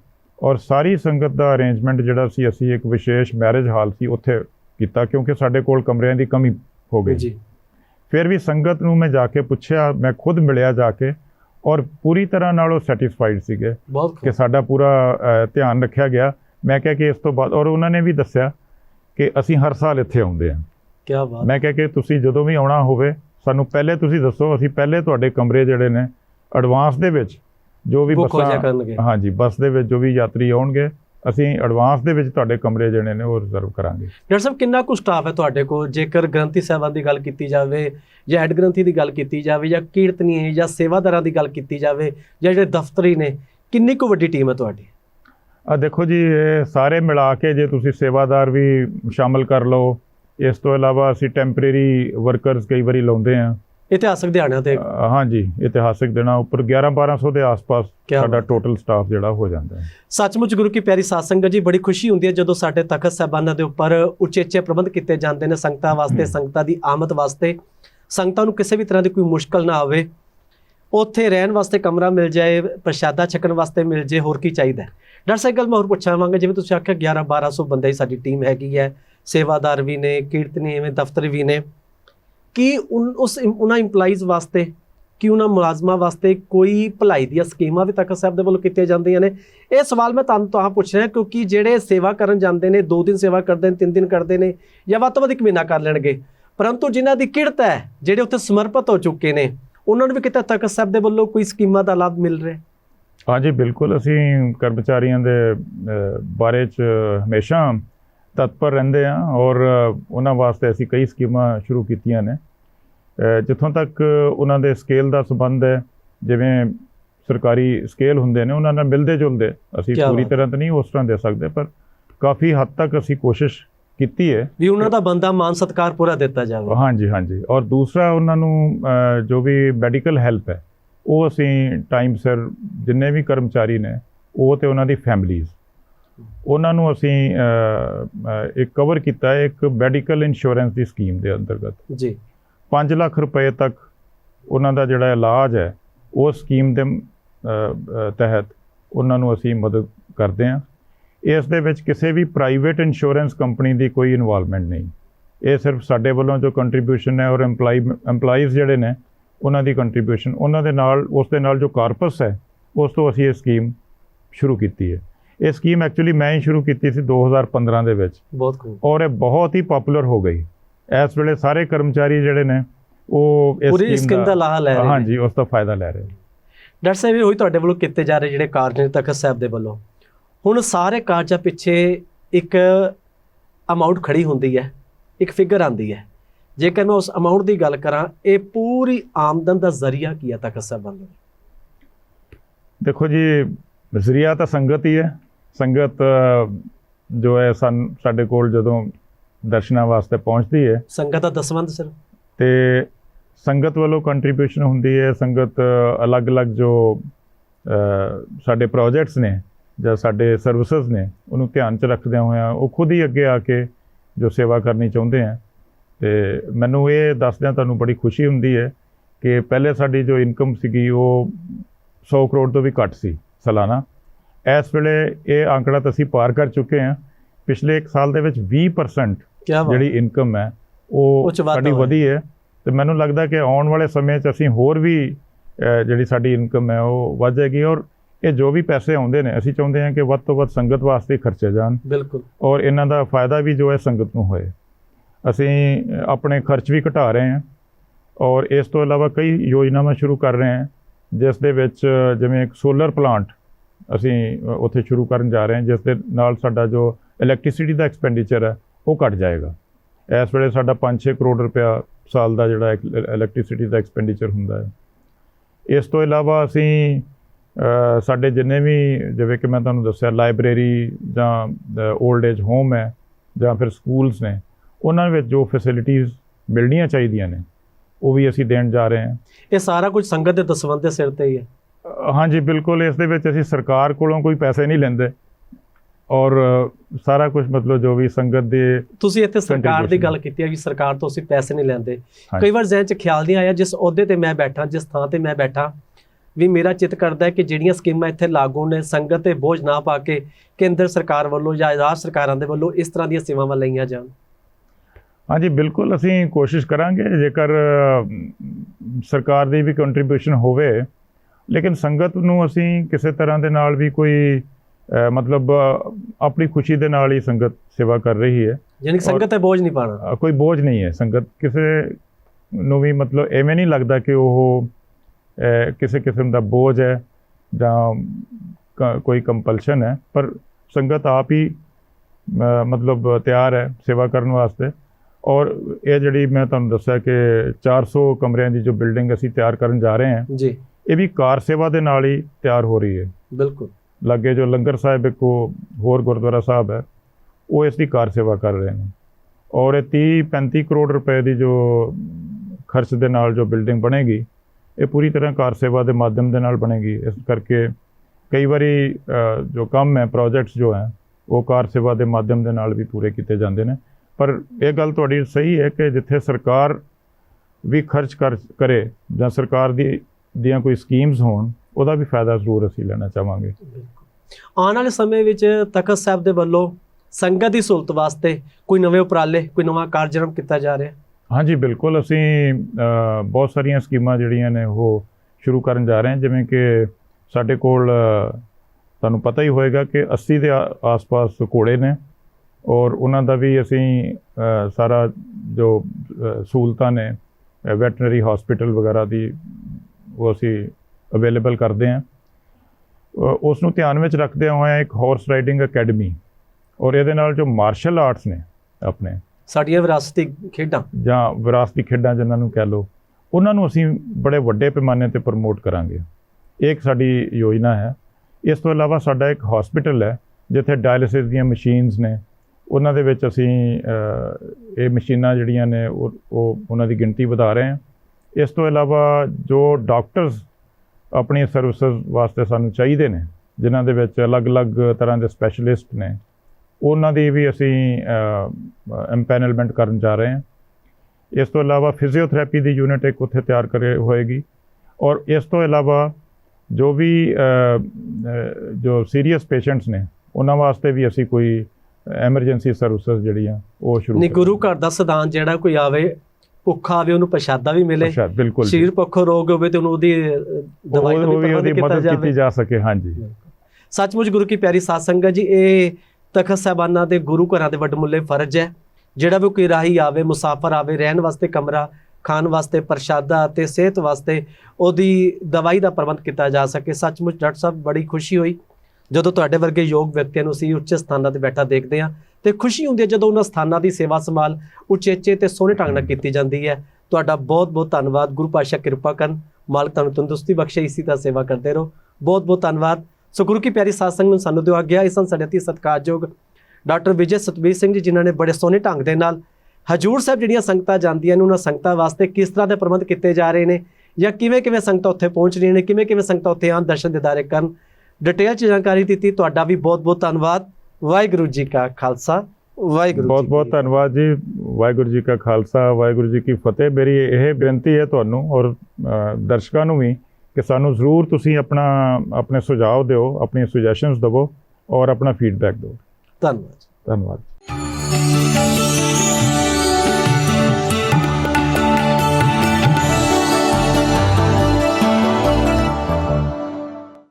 ਔਰ ਸਾਰੀ ਸੰਗਤ ਦਾ ਅਰੇਂਜਮੈਂਟ ਜਿਹੜਾ ਸੀ ਅਸੀਂ ਇੱਕ ਵਿਸ਼ੇਸ਼ ਮੈਰਿਜ ਹਾਲ ਸੀ ਉੱਥੇ ਕੀਤਾ ਕਿਉਂਕਿ ਸਾਡੇ ਕੋਲ ਕਮਰਿਆਂ ਦੀ ਕਮੀ ਹੋ ਗਈ। ਜੀ। ਫਿਰ ਵੀ ਸੰਗਤ ਨੂੰ ਮੈਂ ਜਾ ਕੇ ਪੁੱਛਿਆ ਮੈਂ ਖੁਦ ਮਿਲਿਆ ਜਾ ਕੇ ਔਰ ਪੂਰੀ ਤਰ੍ਹਾਂ ਨਾਲ ਉਹ ਸੈਟੀਸਫਾਈਡ ਸੀਗੇ ਕਿ ਸਾਡਾ ਪੂਰਾ ਧਿਆਨ ਰੱਖਿਆ ਗਿਆ। ਮੈਂ ਕਿਹਾ ਕਿ ਇਸ ਤੋਂ ਬਾਅਦ ਔਰ ਉਹਨਾਂ ਨੇ ਵੀ ਦੱਸਿਆ ਕਿ ਅਸੀਂ ਹਰ ਸਾਲ ਇੱਥੇ ਆਉਂਦੇ ਹਾਂ। ਕੀ ਬਾਤ। ਮੈਂ ਕਿਹਾ ਕਿ ਤੁਸੀਂ ਜਦੋਂ ਵੀ ਆਉਣਾ ਹੋਵੇ ਸਾਨੂੰ ਪਹਿਲੇ ਤੁਸੀਂ ਦੱਸੋ ਅਸੀਂ ਪਹਿਲੇ ਤੁਹਾਡੇ ਕਮਰੇ ਜਿਹੜੇ ਨੇ ਐਡਵਾਂਸ ਦੇ ਵਿੱਚ ਜੋ ਵੀ ਬੱਸਾਂ। ਹਾਂਜੀ ਬੱਸ ਦੇ ਵਿੱਚ ਜੋ ਵੀ ਯਾਤਰੀ ਆਉਣਗੇ ਅਸੀਂ ਐਡਵਾਂਸ ਦੇ ਵਿੱਚ ਤੁਹਾਡੇ ਕਮਰੇ ਜਿਹੜੇ ਨੇ ਉਹ ਰਿਜ਼ਰਵ ਕਰਾਂਗੇ। ਡਾਕਟਰ ਸਾਹਿਬ ਕਿੰਨਾ ਕੁ ਸਟਾਫ ਹੈ ਤੁਹਾਡੇ ਕੋਲ? ਜੇਕਰ ਗ੍ਰੰਥੀ ਸਾਹਿਬਾਨ ਦੀ ਗੱਲ ਕੀਤੀ ਜਾਵੇ ਜਾਂ ਹੈਡ ਗ੍ਰੰਥੀ ਦੀ ਗੱਲ ਕੀਤੀ ਜਾਵੇ ਜਾਂ ਕੀਰਤਨੀਏ ਜਾਂ ਸੇਵਾਦਾਰਾਂ ਦੀ ਗੱਲ ਕੀਤੀ ਜਾਵੇ ਜਾਂ ਜਿਹੜੇ ਦਫ਼ਤਰੀ ਨੇ ਕਿੰਨੀ ਕੁ ਵੱਡੀ ਟੀਮ ਹੈ ਤੁਹਾਡੀ? ਆ ਦੇਖੋ ਜੀ ਇਹ ਸਾਰੇ ਮਿਲਾ ਕੇ ਜੇ ਤੁਸੀਂ ਸੇਵਾਦਾਰ ਵੀ ਸ਼ਾਮਲ ਕਰ ਲਓ ਇਸ ਤੋਂ ਇਲਾਵਾ ਅਸੀਂ ਟੈਂਪਰੇਰੀ ਵਰਕਰਸ ਕਈ ਵਾਰੀ ਲਾਉਂਦੇ ਆ ਇਤਿਹਾਸਕ ਦਿਹਾੜਿਆਂ ਤੇ। ਹਾਂਜੀ ਇਤਿਹਾਸਿਕ ਦਿਨਾਂ ਉੱਪਰ 11 1200 ਦੇ ਆਸ-ਪਾਸ ਕਿਆ ਸਾਡਾ। ਟੋਟਲ ਸਟਾਫ ਜਿਹੜਾ ਹੋ ਜਾਂਦਾ ਹੈ। ਸੱਚਮੁੱਚ ਗੁਰੂ ਕੀ ਪਿਆਰੀ ਸਾਧ ਸੰਗਤ ਜੀ ਬੜੀ ਖੁਸ਼ੀ ਹੁੰਦੀ ਹੈ ਜਦੋਂ ਸਾਡੇ ਤਖਤ ਸਾਹਿਬਾਨਾਂ ਦੇ ਉੱਪਰ ਉਚੇਚੇ ਪ੍ਰਬੰਧ ਕੀਤੇ ਜਾਂਦੇ ਨੇ ਸੰਗਤਾਂ ਵਾਸਤੇ ਸੰਗਤਾਂ ਦੀ ਆਮਦ ਵਾਸਤੇ। ਸੰਗਤਾਂ ਨੂੰ ਕਿਸੇ ਵੀ ਤਰ੍ਹਾਂ ਦੀ ਕੋਈ ਮੁਸ਼ਕਲ ਨਾ ਆਵੇ। ਉੱਥੇ ਰਹਿਣ ਵਾਸਤੇ ਕਮਰਾ ਮਿਲ ਜਾਏ ਪ੍ਰਸ਼ਾਦਾ ਛਕਣ ਵਾਸਤੇ ਮਿਲ ਜੇ ਹੋਰ ਕੀ ਚਾਹੀਦਾ ਹੈ? ਡਾਕਟਰ ਸਾਹਿਬ, ਗੱਲ ਮੈਂ ਹੋਰ ਪੁੱਛਾਂਵਾਂਗਾ, ਜਿਵੇਂ ਤੁਸੀਂ ਆਖਿਆ 11 1200 ਬੰਦੇ ਦੀ ਸਾਡੀ ਟੀਮ ਹੈਗੀ ਹੈ, ਸੇਵਾਦਾਰ ਵੀ ਨੇ, ਕੀਰਤਨੀ ਐਵੇਂ ਦਫ਼ਤਰ ਵੀ ਨੇ। ਕੀ ਉਨ- ਉਸ ਉਹਨਾਂ EMPLOYEES ਵਾਸਤੇ, ਕੀ ਉਹਨਾਂ ਮੁਲਾਜ਼ਮਾਂ ਵਾਸਤੇ ਕੋਈ ਭਲਾਈ ਦੀਆਂ ਸਕੀਮਾਂ ਵੀ ਤਖਤ ਸਾਹਿਬ ਦੇ ਵੱਲੋਂ ਕੀਤੀਆਂ ਜਾਂਦੀਆਂ ਨੇ? ਇਹ ਸਵਾਲ ਮੈਂ ਤੁਹਾਨੂੰ ਤਾਂ ਪੁੱਛ ਰਿਹਾ, ਕਿਉਂਕਿ ਜਿਹੜੇ ਸੇਵਾ ਕਰਨ ਜਾਂਦੇ ਨੇ 2 ਦਿਨ ਸੇਵਾ ਕਰਦੇ ਨੇ 3 ਦਿਨ ਕਰਦੇ ਨੇ, ਜਾਂ ਵੱਧ ਤੋਂ ਵੱਧ ਇੱਕ ਮਹੀਨਾ ਕਰ ਲੈਣਗੇ। ਪਰੰਤੂ ਜਿਨ੍ਹਾਂ ਦੀ ਕਿਰਤ ਹੈ, ਜਿਹੜੇ ਉੱਥੇ ਸਮਰਪਿਤ ਹੋ ਚੁੱਕੇ ਨੇ, ਉਹਨਾਂ ਨੂੰ ਵੀ ਕਿਤੇ ਤਖਤ ਸਾਹਿਬ ਦੇ ਵੱਲੋਂ ਕੋਈ ਸਕੀਮਾਂ ਦਾ ਲਾਭ ਮਿਲ ਰਿਹਾ? ਹਾਂਜੀ ਬਿਲਕੁਲ। ਅਸੀਂ ਕਰਮਚਾਰੀਆਂ ਦੇ ਬਾਰੇ ਚ ਹਮੇਸ਼ਾ ਤਤਪਰ ਰਹਿੰਦੇ ਆ ਔਰ ਉਹਨਾਂ ਵਾਸਤੇ ਅਸੀਂ ਕਈ ਸਕੀਮਾਂ ਸ਼ੁਰੂ ਕੀਤੀਆਂ ਨੇ। ਜਿੱਥੋਂ ਤੱਕ ਉਹਨਾਂ ਦੇ ਸਕੇਲ ਦਾ ਸੰਬੰਧ ਹੈ ਜਿਵੇਂ ਸਰਕਾਰੀ ਸਕੇਲ ਹੁੰਦੇ ਨੇ ਉਹਨਾਂ ਨਾਲ ਮਿਲਦੇ ਜੁਲਦੇ ਅਸੀਂ ਪੂਰੀ। ਤਰ੍ਹਾਂ ਤਾਂ ਨਹੀਂ ਉਸ ਤਰ੍ਹਾਂ ਦੇ ਸਕਦੇ ਪਰ ਕਾਫੀ ਹੱਦ ਤੱਕ ਅਸੀਂ ਕੋਸ਼ਿਸ਼ ਕੀਤੀ ਹੈ। ਵੀ ਉਹਨਾਂ ਦਾ ਬੰਦਾ ਮਾਨ ਸਤਕਾਰ ਪੂਰਾ ਦਿੱਤਾ ਜਾਵੇ। ਹਾਂਜੀ ਹਾਂਜੀ। ਔਰ ਦੂਸਰਾ ਉਹਨਾਂ ਨੂੰ ਜੋ ਵੀ ਮੈਡੀਕਲ ਹੈਲਪ ਹੈ ਉਹ ਅਸੀਂ ਟਾਈਮ ਸਿਰ ਜਿੰਨੇ ਵੀ ਕਰਮਚਾਰੀ ਨੇ ਉਹ ਤੇ ਉਹਨਾਂ ਦੀ ਫੈਮਲੀਜ਼ ਉਹਨਾਂ ਨੂੰ ਅਸੀਂ ਇੱਕ ਕਵਰ ਕੀਤਾ ਹੈ ਇੱਕ ਮੈਡੀਕਲ ਇੰਸ਼ੋਰੈਂਸ ਦੀ ਸਕੀਮ ਦੇ ਅੰਤਰਗਤ। ਜੀ। 5 ਲੱਖ ਰੁਪਏ ਤੱਕ ਉਹਨਾਂ ਦਾ ਜਿਹੜਾ ਇਲਾਜ ਹੈ ਉਹ ਸਕੀਮ ਦੇ ਤਹਿਤ ਉਹਨਾਂ ਨੂੰ ਅਸੀਂ ਮਦਦ ਕਰਦੇ ਹਾਂ। ਇਸ ਦੇ ਵਿੱਚ ਕਿਸੇ ਵੀ ਪ੍ਰਾਈਵੇਟ ਇੰਸ਼ੋਰੈਂਸ ਕੰਪਨੀ ਦੀ ਕੋਈ ਇਨਵੋਲਵਮੈਂਟ ਨਹੀਂ। ਇਹ ਸਿਰਫ ਸਾਡੇ ਵੱਲੋਂ ਜੋ ਕੰਟਰੀਬਿਊਸ਼ਨ ਹੈ ਔਰ EMPLOYE EMPLOYEES ਜਿਹੜੇ ਨੇ ਉਹਨਾਂ ਦੀ ਕੰਟਰੀਬਿਊਸ਼ਨ ਉਹਨਾਂ ਦੇ ਨਾਲ ਉਸ ਦੇ ਨਾਲ ਜੋ ਕਾਰਪਸ ਹੈ ਉਸ ਤੋਂ ਅਸੀਂ ਇਹ ਸਕੀਮ ਸ਼ੁਰੂ ਕੀਤੀ ਹੈ। ਇਹ ਸਕੀਮ ਐਕਚੁਅਲੀ ਮੈਂ ਹੀ ਸ਼ੁਰੂ ਕੀਤੀ ਸੀ 2015 ਦੇ ਵਿੱਚ। ਬਹੁਤ ਖੂਬ ਔਰ ਇਹ ਬਹੁਤ ਹੀ ਪਪੂਲਰ ਹੋ ਗਈ। ਇਸ ਵੇਲੇ ਸਾਰੇ ਕਰਮਚਾਰੀ ਜਿਹੜੇ ਨੇ ਉਹ ਪੂਰੀ ਇਸ ਸਕੀਮ ਦਾ ਲਾਹਾ ਲੈ ਰਹੇ ਨੇ। ਹਾਂਜੀ ਉਸ ਦਾ ਫਾਇਦਾ ਲੈ ਰਹੇ ਨੇ। ਡਾਕਟਰ ਸਾਹਿਬ ਇਹ ਹੋਈ ਤੁਹਾਡੇ ਵੱਲੋਂ ਕੀਤੇ ਜਾ ਰਹੇ ਜਿਹੜੇ ਕਾਰਜ ਨੇ ਤਖਤ ਸਾਹਿਬ ਦੇ ਵੱਲੋਂ। ਹੁਣ ਸਾਰੇ ਕਾਰਜਾਂ ਪਿੱਛੇ ਇੱਕ ਅਮਾਉਂਟ ਖੜੀ ਹੁੰਦੀ ਹੈ ਇੱਕ ਫਿਗਰ ਆਂਦੀ ਹੈ। ਜੇਕਰ ਮੈਂ ਉਸ ਅਮਾਉਂਟ ਦੀ ਗੱਲ ਕਰਾਂ ਇਹ ਪੂਰੀ ਆਮਦਨ ਦਾ ਜ਼ਰੀਆ ਕੀ ਹੈ ਸਾਹਿਬ ਵੱਲੋਂ ਦੇਖੋ ਜੀ ਜ਼ਰੀਆ ਤਾਂ ਸੰਗਤ ਹੀ ਹੈ। ਸੰਗਤ ਜੋ ਹੈ ਸਾਡੇ ਕੋਲ ਜਦੋਂ ਦਰਸ਼ਨਾਂ ਵਾਸਤੇ ਪਹੁੰਚਦੀ ਹੈ। ਸੰਗਤ ਦਾ ਦਸਵੰਧ ਸਿਰ ਤੇ ਸੰਗਤ ਵੱਲੋਂ ਕੰਟਰੀਬਿਊਸ਼ਨ ਹੁੰਦੀ ਹੈ। ਸੰਗਤ ਅਲੱਗ-ਅਲੱਗ ਜੋ ਸਾਡੇ ਪ੍ਰੋਜੈਕਟਸ ਨੇ ਜਾਂ ਸਾਡੇ ਸਰਵਿਸਿਜ਼ ਨੇ ਉਹਨੂੰ ਧਿਆਨ 'ਚ ਰੱਖਦਿਆਂ ਹੋਇਆਂ ਉਹ ਖੁਦ ਹੀ ਅੱਗੇ ਆ ਕੇ ਜੋ ਸੇਵਾ ਕਰਨੀ ਚਾਹੁੰਦੇ ਆ ਤੇ ਮੈਨੂੰ ਇਹ ਦੱਸਦਿਆਂ ਤੁਹਾਨੂੰ ਬੜੀ ਖੁਸ਼ੀ ਹੁੰਦੀ ਹੈ ਕਿ ਪਹਿਲੇ ਸਾਡੀ ਜੋ ਇਨਕਮ ਸੀਗੀ ਉਹ 100 ਕਰੋੜ ਤੋਂ ਵੀ ਘੱਟ ਸੀ ਸਾਲਾਨਾ। ਇਸ ਵੇਲੇ ਇਹ ਅੰਕੜਾ ਤਾਂ ਅਸੀਂ ਪਾਰ ਕਰ ਚੁੱਕੇ ਹਾਂ। ਪਿਛਲੇ 1 ਸਾਲ ਦੇ ਵਿੱਚ 20% ਕੀ ਬਾਤ ਜਿਹੜੀ ਇਨਕਮ ਹੈ ਉਹ ਸਾਡੀ। ਵਧੀ ਹੈ। ਤੇ ਮੈਨੂੰ ਲੱਗਦਾ ਕਿ ਆਉਣ ਵਾਲੇ ਸਮੇਂ 'ਚ ਅਸੀਂ ਹੋਰ ਵੀ ਜਿਹੜੀ ਸਾਡੀ ਇਨਕਮ ਹੈ ਉਹ ਵਧ ਜਾਏਗੀ ਔਰ ਇਹ ਜੋ ਵੀ ਪੈਸੇ ਆਉਂਦੇ ਨੇ ਅਸੀਂ ਚਾਹੁੰਦੇ ਹਾਂ ਕਿ ਵੱਧ ਤੋਂ ਵੱਧ ਸੰਗਤ ਵਾਸਤੇ ਖਰਚੇ ਜਾਣ। ਬਿਲਕੁਲ। ਔਰ ਇਹਨਾਂ ਦਾ ਫਾਇਦਾ ਵੀ ਜੋ ਹੈ ਸੰਗਤ ਨੂੰ ਹੋਏ। ਅਸੀਂ ਆਪਣੇ ਖਰਚ ਵੀ ਘਟਾ ਰਹੇ ਹਾਂ ਔਰ ਇਸ ਤੋਂ ਇਲਾਵਾ ਕਈ ਯੋਜਨਾਵਾਂ ਸ਼ੁਰੂ ਕਰ ਰਹੇ ਹਾਂ, ਜਿਸ ਦੇ ਵਿੱਚ ਜਿਵੇਂ ਇੱਕ ਸੋਲਰ ਪਲਾਂਟ ਅਸੀਂ ਉੱਥੇ ਸ਼ੁਰੂ ਕਰਨ ਜਾ ਰਹੇ ਹਾਂ, ਜਿਸ ਦੇ ਨਾਲ ਸਾਡਾ ਜੋ ਇਲੈਕਟ੍ਰਿਸਿਟੀ ਦਾ ਐਕਸਪੈਂਡੀਚਰ ਹੈ, ਉਹ ਘਟ ਜਾਏਗਾ। ਇਸ ਵੇਲੇ ਸਾਡਾ 5-6 ਕਰੋੜ ਰੁਪਇਆ ਸਾਲ ਦਾ ਜਿਹੜਾ ਇਲੈਕਟ੍ਰਿਸਿਟੀ ਦਾ ਐਕਸਪੈਂਡੀਚਰ ਹੁੰਦਾ ਹੈ। ਇਸ ਤੋਂ ਇਲਾਵਾ ਅਸੀਂ ਸਾਡੇ ਜਿੰਨੇ ਵੀ, ਜਿਵੇਂ ਕਿ ਮੈਂ ਤੁਹਾਨੂੰ ਦੱਸਿਆ ਲਾਇਬ੍ਰੇਰੀ ਜਾਂ 올ਡ ਏਜ ਹੋਮ ਹੈ ਜਾਂ ਫਿਰ ਸਕੂਲਸ ਨੇ ਉਹਨਾਂ ਵਿੱਚ ਜੋ ਫੈਸਿਲਿਟੀਆਂ ਮਿਲਣੀਆਂ ਚਾਹੀਦੀਆਂ ਨੇ ਉਹ ਵੀ ਅਸੀਂ ਦੇਣ ਜਾ ਰਹੇ ਹਾਂ ਇਹ ਸਾਰਾ ਕੁਝ ਸੰਗਤ ਦੇ ਦਸਵੰਧ ਦੇ ਸਿਰ ਤੇ ਹੀ ਹੈ ਹਾਂਜੀ ਬਿਲਕੁਲ ਇਸ ਦੇ ਵਿੱਚ ਅਸੀਂ ਸਰਕਾਰ ਕੋਲੋਂ ਕੋਈ ਪੈਸੇ ਨਹੀਂ ਲੈਂਦੇ ਔਰ ਸਾਰਾ ਕੁਝ ਮਤਲਬ ਜੋ ਵੀ ਸੰਗਤ ਦੇ ਤੁਸੀਂ ਇੱਥੇ ਸਰਕਾਰ ਦੀ. ਗੱਲ ਕੀਤੀ ਹੈ ਵੀ ਸਰਕਾਰ ਤੋਂ ਅਸੀਂ ਪੈਸੇ ਨਹੀਂ ਲੈਂਦੇ। ਕਈ ਵਾਰ ਜ਼ਿਹਨ 'ਚ ਖਿਆਲ ਨਹੀਂ ਆਇਆ ਜਿਸ ਅਹੁਦੇ ਤੇ ਮੈਂ ਬੈਠਾ ਜਿਸ ਥਾਂ ਤੇ ਮੈਂ ਬੈਠਾ ਵੀ ਮੇਰਾ ਚਿੱਤ ਕਰਦਾ ਹੈ ਕਿ ਜਿਹੜੀਆਂ ਸਕੀਮਾਂ ਇੱਥੇ ਲਾਗੂ ਨੇ ਸੰਗਤ ਤੇ ਬੋਝ ਨਾ ਪਾ ਕੇ ਕੇਂਦਰ ਸਰਕਾਰ ਵੱਲੋਂ ਜਾਂ ਰਾਜ ਸਰਕਾਰਾਂ ਦੇ ਵੱਲੋਂ ਇਸ ਤਰ੍ਹਾਂ ਦੀਆਂ ਸੇਵਾਵਾਂ ਲਈਆਂ ਜਾਣ ਹਾਂਜੀ ਬਿਲਕੁਲ ਅਸੀਂ ਕੋਸ਼ਿਸ਼ ਕਰਾਂਗੇ ਜੇਕਰ ਸਰਕਾਰ ਦੀ ਵੀ ਕੰਟਰੀਬਿਊਸ਼ਨ ਹੋਵੇ ਲੇਕਿਨ ਸੰਗਤ ਨੂੰ ਅਸੀਂ ਕਿਸੇ ਤਰ੍ਹਾਂ ਦੇ ਨਾਲ ਵੀ ਕੋਈ ਮਤਲਬ ਆਪਣੀ ਖੁਸ਼ੀ ਦੇ ਨਾਲ ਹੀ ਸੰਗਤ ਸੇਵਾ ਕਰ ਰਹੀ ਹੈ। ਯਾਨੀ ਸੰਗਤ ਤੇ ਬੋਝ ਨਹੀਂ ਪਾਣਾ ਕੋਈ ਬੋਝ ਨਹੀਂ ਹੈ। ਸੰਗਤ ਕਿਸੇ ਨੂੰ ਵੀ ਮਤਲਬ ਐਵੇਂ ਨਹੀਂ ਲੱਗਦਾ ਕਿ ਉਹ ਕਿਸੇ ਕਿਸਮ ਦਾ ਬੋਝ ਹੈ ਜਾਂ ਕੋਈ ਕੰਪਲਸ਼ਨ ਹੈ ਪਰ ਸੰਗਤ ਆਪ ਹੀ ਮਤਲਬ ਤਿਆਰ ਹੈ ਸੇਵਾ ਕਰਨ ਵਾਸਤੇ। ਔਰ ਇਹ ਜਿਹੜੀ ਮੈਂ ਤੁਹਾਨੂੰ ਦੱਸਿਆ ਕਿ 400 ਕਮਰਿਆਂ ਦੀ ਜੋ ਬਿਲਡਿੰਗ ਅਸੀਂ ਤਿਆਰ ਕਰਨ ਜਾ ਰਹੇ ਹਾਂ ਜੀ। ਇਹ ਵੀ ਕਾਰ ਸੇਵਾ ਦੇ ਨਾਲ ਹੀ ਤਿਆਰ ਹੋ ਰਹੀ ਹੈ। ਬਿਲਕੁਲ। ਲਾਗੇ ਜੋ ਲੰਗਰ ਸਾਹਿਬ ਇੱਕ ਉਹ ਹੋਰ ਗੁਰਦੁਆਰਾ ਸਾਹਿਬ ਹੈ ਉਹ ਇਸ ਦੀ ਕਾਰ ਸੇਵਾ ਕਰ ਰਹੇ ਨੇ। ਔਰ ਇਹ 30 35 ਕਰੋੜ ਰੁਪਏ ਦੀ ਜੋ ਖਰਚ ਦੇ ਨਾਲ ਜੋ ਬਿਲਡਿੰਗ ਬਣੇਗੀ ਇਹ ਪੂਰੀ ਤਰ੍ਹਾਂ ਕਾਰ ਸੇਵਾ ਦੇ ਮਾਧਿਅਮ ਦੇ ਨਾਲ ਬਣੇਗੀ। ਇਸ ਕਰਕੇ ਕਈ ਵਾਰੀ ਜੋ ਕੰਮ ਹੈ ਪ੍ਰੋਜੈਕਟਸ ਜੋ ਹੈ ਉਹ ਕਾਰ ਸੇਵਾ ਦੇ ਮਾਧਿਅਮ ਦੇ ਨਾਲ ਵੀ ਪੂਰੇ ਕੀਤੇ ਜਾਂਦੇ ਨੇ। ਪਰ ਇਹ ਗੱਲ ਤੁਹਾਡੀ ਸਹੀ ਹੈ ਕਿ ਜਿੱਥੇ ਸਰਕਾਰ ਵੀ ਖਰਚ ਕਰ ਕਰੇ ਜਾਂ ਸਰਕਾਰ ਦੀ ਦੀਆਂ ਕੋਈ ਸਕੀਮਸ ਹੋਣ ਉਹਦਾ ਵੀ ਫਾਇਦਾ ਜ਼ਰੂਰ ਅਸੀਂ ਲੈਣਾ ਚਾਹਾਂਗੇ। ਆਉਣ ਵਾਲੇ ਸਮੇਂ ਵਿੱਚ ਤਖਤ ਸਾਹਿਬ ਦੇ ਵੱਲੋਂ ਸੰਗਤ ਦੀ ਸਹੂਲਤ ਵਾਸਤੇ ਕੋਈ ਨਵੇਂ ਉਪਰਾਲੇ ਕੋਈ ਨਵਾਂ ਕਾਰਜਕ੍ਰਮ ਕੀਤਾ ਜਾ ਰਿਹਾ? ਹਾਂਜੀ ਬਿਲਕੁਲ। ਅਸੀਂ ਬਹੁਤ ਸਾਰੀਆਂ ਸਕੀਮਾਂ ਜਿਹੜੀਆਂ ਨੇ ਉਹ ਸ਼ੁਰੂ ਕਰਨ ਜਾ ਰਹੇ ਹਾਂ। ਜਿਵੇਂ ਕਿ ਸਾਡੇ ਕੋਲ ਤੁਹਾਨੂੰ ਪਤਾ ਹੀ ਹੋਏਗਾ ਕਿ 80 ਦੇ ਆਸ-ਪਾਸ ਘੋੜੇ ਨੇ। ਔਰ ਉਹਨਾਂ ਦਾ ਵੀ ਅਸੀਂ ਸਾਰਾ ਜੋ ਸਹੂਲਤਾਂ ਨੇ ਵੈਟਰਨਰੀ ਹਸਪੀਟਲ ਵਗੈਰਾ ਦੀ ਉਹ ਅਸੀਂ ਅਵੇਲੇਬਲ ਕਰਦੇ ਹਾਂ। ਉਸ ਨੂੰ ਧਿਆਨ ਵਿੱਚ ਰੱਖਦੇ ਹੋਏ ਇੱਕ ਹਾਰਸ ਰਾਈਡਿੰਗ ਅਕੈਡਮੀ ਔਰ ਇਹਦੇ ਨਾਲ ਜੋ ਮਾਰਸ਼ਲ ਆਰਟਸ ਨੇ ਆਪਣੇ ਸਾਡੀਆਂ ਵਿਰਾਸਤੀ ਖੇਡਾਂ। ਜਾਂ ਵਿਰਾਸਤੀ ਖੇਡਾਂ ਜਿਨ੍ਹਾਂ ਨੂੰ ਕਹਿ ਲਓ ਉਹਨਾਂ ਨੂੰ ਅਸੀਂ ਬੜੇ ਵੱਡੇ ਪੈਮਾਨੇ ਤੇ ਪ੍ਰਮੋਟ ਕਰਾਂਗੇ। ਇਹ ਇੱਕ ਸਾਡੀ ਯੋਜਨਾ ਹੈ। ਇਸ ਤੋਂ ਇਲਾਵਾ ਸਾਡਾ ਇੱਕ ਹਸਪੀਟਲ ਹੈ ਜਿੱਥੇ ਡਾਇਲਿਸਿਸ ਦੀਆਂ ਮਸ਼ੀਨਸ ਨੇ ਉਹਨਾਂ ਦੇ ਵਿੱਚ ਅਸੀਂ ਇਹ ਮਸ਼ੀਨਾਂ ਜਿਹੜੀਆਂ ਨੇ ਉਹ ਉਹਨਾਂ ਦੀ ਗਿਣਤੀ ਵਧਾ ਰਹੇ ਹਾਂ। ਇਸ ਤੋਂ ਇਲਾਵਾ ਜੋ ਡਾਕਟਰਸ ਆਪਣੀ ਸਰਵਿਸਿਜ਼ ਵਾਸਤੇ ਸਾਨੂੰ ਚਾਹੀਦੇ ਨੇ, ਜਿਨ੍ਹਾਂ ਦੇ ਵਿੱਚ ਅਲੱਗ-ਅਲੱਗ ਤਰ੍ਹਾਂ ਦੇ ਸਪੈਸ਼ਲਿਸਟ ਨੇ, ਉਹਨਾਂ ਦੀ ਵੀ ਅਸੀਂ ਐਮਪੈਨਲਮੈਂਟ ਕਰਨ ਜਾ ਰਹੇ ਹਾਂ। ਇਸ ਤੋਂ ਇਲਾਵਾ ਫਿਜ਼ੀਓਥੈਰੇਪੀ ਦੀ ਯੂਨਿਟ ਇੱਕ ਉੱਥੇ ਤਿਆਰ ਕਰੇ ਹੋਏਗੀ। ਔਰ ਇਸ ਤੋਂ ਇਲਾਵਾ ਜੋ ਵੀ ਜੋ ਸੀਰੀਅਸ ਪੇਸ਼ੈਂਟਸ ਨੇ, ਉਹਨਾਂ ਵਾਸਤੇ ਵੀ ਅਸੀਂ ਕੋਈ ਐਮਰਜੈਂਸੀ ਸਰਵਿਸਿਜ਼ ਜਿਹੜੀਆਂ ਉਹ ਸ਼ੁਰੂ ਨਹੀਂ। ਗੁਰੂ ਘਰ ਦਾ ਸਿਧਾਂਤ ਜਿਹੜਾ ਕੋਈ ਆਵੇ ਭੁੱਖਾ ਆਵੇ ਉਹਨੂੰ ਪ੍ਰਸ਼ਾਦਾ ਵੀ ਮਿਲੇ। ਅੱਛਾ ਬਿਲਕੁਲ। ਸਰੀਰ ਪੱਖੋਂ ਰੋਗ ਹੋਵੇ ਤੇ ਉਹਨੂੰ ਉਹਦੀ ਦਵਾਈ ਉਹ ਵੀ ਉਹਦੀ ਮਦਦ ਕੀਤੀ ਜਾ ਸਕੇ ਹਾਂਜੀ। ਸੱਚਮੁੱਚ ਗੁਰੂ ਕੀ ਪਿਆਰੀ ਸਾਧ ਸੰਗਤ ਜੀ ਇਹ ਤਖਤ ਸਾਹਿਬਾਨਾਂ ਦੇ ਗੁਰੂ ਘਰਾਂ ਦੇ ਵੱਡਮੁੱਲੇ ਫਰਜ਼ ਹੈ। ਜਿਹੜਾ ਵੀ ਕੋਈ ਰਾਹੀ ਆਵੇ ਮੁਸਾਫਰ ਆਵੇ ਰਹਿਣ ਵਾਸਤੇ ਕਮਰਾ ਖਾਣ ਵਾਸਤੇ ਪ੍ਰਸ਼ਾਦਾ ਅਤੇ ਸਿਹਤ ਵਾਸਤੇ ਉਹਦੀ ਦਵਾਈ ਦਾ ਪ੍ਰਬੰਧ ਕੀਤਾ ਜਾ ਸਕੇ। ਸੱਚਮੁੱਚ ਡਾਕਟਰ ਸਾਹਿਬ ਬੜੀ ਖੁਸ਼ੀ ਹੋਈ। ਜਦੋਂ ਤੁਹਾਡੇ ਵਰਗੇ ਯੋਗ ਵਿਅਕਤੀਆਂ ਨੂੰ ਅਸੀਂ ਉੱਚ ਸਥਾਨਾਂ ਤੇ ਬੈਠਾ ਦੇਖਦੇ ਹਾਂ ਤੇ ਖੁਸ਼ੀ ਹੁੰਦੀ ਹੈ ਜਦੋਂ ਉਹਨਾਂ ਸਥਾਨਾਂ ਦੀ ਸੇਵਾ ਸੰਭਾਲ ਉਚੇਚੇ ਤੇ ਸੋਹਣੇ ਢੰਗ ਨਾਲ ਕੀਤੀ ਜਾਂਦੀ ਹੈ। ਤੁਹਾਡਾ ਬਹੁਤ ਬਹੁਤ ਧੰਨਵਾਦ। ਗੁਰੂ ਪਾਤਸ਼ਾਹ ਕਿਰਪਾ ਕਰਨ ਮਾਲਕ ਤੁਹਾਨੂੰ ਤੰਦਰੁਸਤੀ ਬਖਸ਼ੇ, ਇਸੇ ਤਰ੍ਹਾਂ ਸੇਵਾ ਕਰਦੇ ਰਹੋ। ਬਹੁਤ ਬਹੁਤ ਧੰਨਵਾਦ। ਸੋ ਗੁਰੂ ਕੀ ਪਿਆਰੀ ਸਾਧ ਸੰਗਤ ਨੂੰ ਸਾਨੂੰ ਦਿਓ ਗਿਆ ਇਸ ਸਨ ਸਾਡੇ ਅਤੀ ਸਤਿਕਾਰਯੋਗ ਡਾਕਟਰ ਵਿਜੇ ਸਤਬੀਰ ਸਿੰਘ ਜੀ, ਜਿਨ੍ਹਾਂ ਨੇ ਬੜੇ ਸੋਹਣੇ ਢੰਗ ਦੇ ਨਾਲ ਹਜੂਰ ਸਾਹਿਬ ਜਿਹੜੀਆਂ ਸੰਗਤਾਂ ਜਾਂਦੀਆਂ ਨੇ, ਉਹਨਾਂ ਸੰਗਤਾਂ ਵਾਸਤੇ ਕਿਸ ਤਰ੍ਹਾਂ ਦੇ ਪ੍ਰਬੰਧ ਕੀਤੇ ਜਾ ਰਹੇ ਨੇ ਜਾਂ ਕਿਵੇਂ ਕਿਵੇਂ ਸੰਗਤਾਂ ਉੱਥੇ ਪਹੁੰਚ ਰਹੀਆਂ ਨੇ, ਕਿਵੇਂ ਕਿਵੇਂ ਸੰਗਤਾਂ ਉੱਥੇ ਆਉਣ ਦਰਸ਼ਨ ਦਿਦਾਰੇ ਕਰਨ ਡਿਟੇਲ ਚ ਜਾਣਕਾਰੀ ਦਿੱਤੀ ਤੁਹਾਡਾ ਵੀ ਬਹੁਤ ਬਹੁਤ ਧੰਨਵਾਦ। ਵਾਹਿਗੁਰੂ ਜੀ ਕਾ ਖਾਲਸਾ ਵਾਹਿਗੁਰੂ ਬਹੁਤ ਜੀ ਬਹੁਤ ਧੰਨਵਾਦ ਜੀ। ਵਾਹਿਗੁਰੂ ਜੀ ਕਾ ਖਾਲਸਾ ਵਾਹਿਗੁਰੂ ਜੀ ਕੀ ਫਤਿਹ। ਮੇਰੀ ਇਹ ਬੇਨਤੀ ਹੈ ਤੁਹਾਨੂੰ ਔਰ ਦਰਸ਼ਕਾਂ ਨੂੰ ਵੀ ਕਿ ਸਾਨੂੰ ਜ਼ਰੂਰ ਤੁਸੀਂ ਆਪਣਾ ਆਪਣੇ ਸੁਝਾਅ ਦਿਓ ਆਪਣੀਆਂ ਸੁਜੈਸ਼ਨਸ ਦਿਵੋ ਔਰ ਆਪਣਾ ਫੀਡਬੈਕ ਦਿਓ। ਧੰਨਵਾਦ। ਧੰਨਵਾਦ।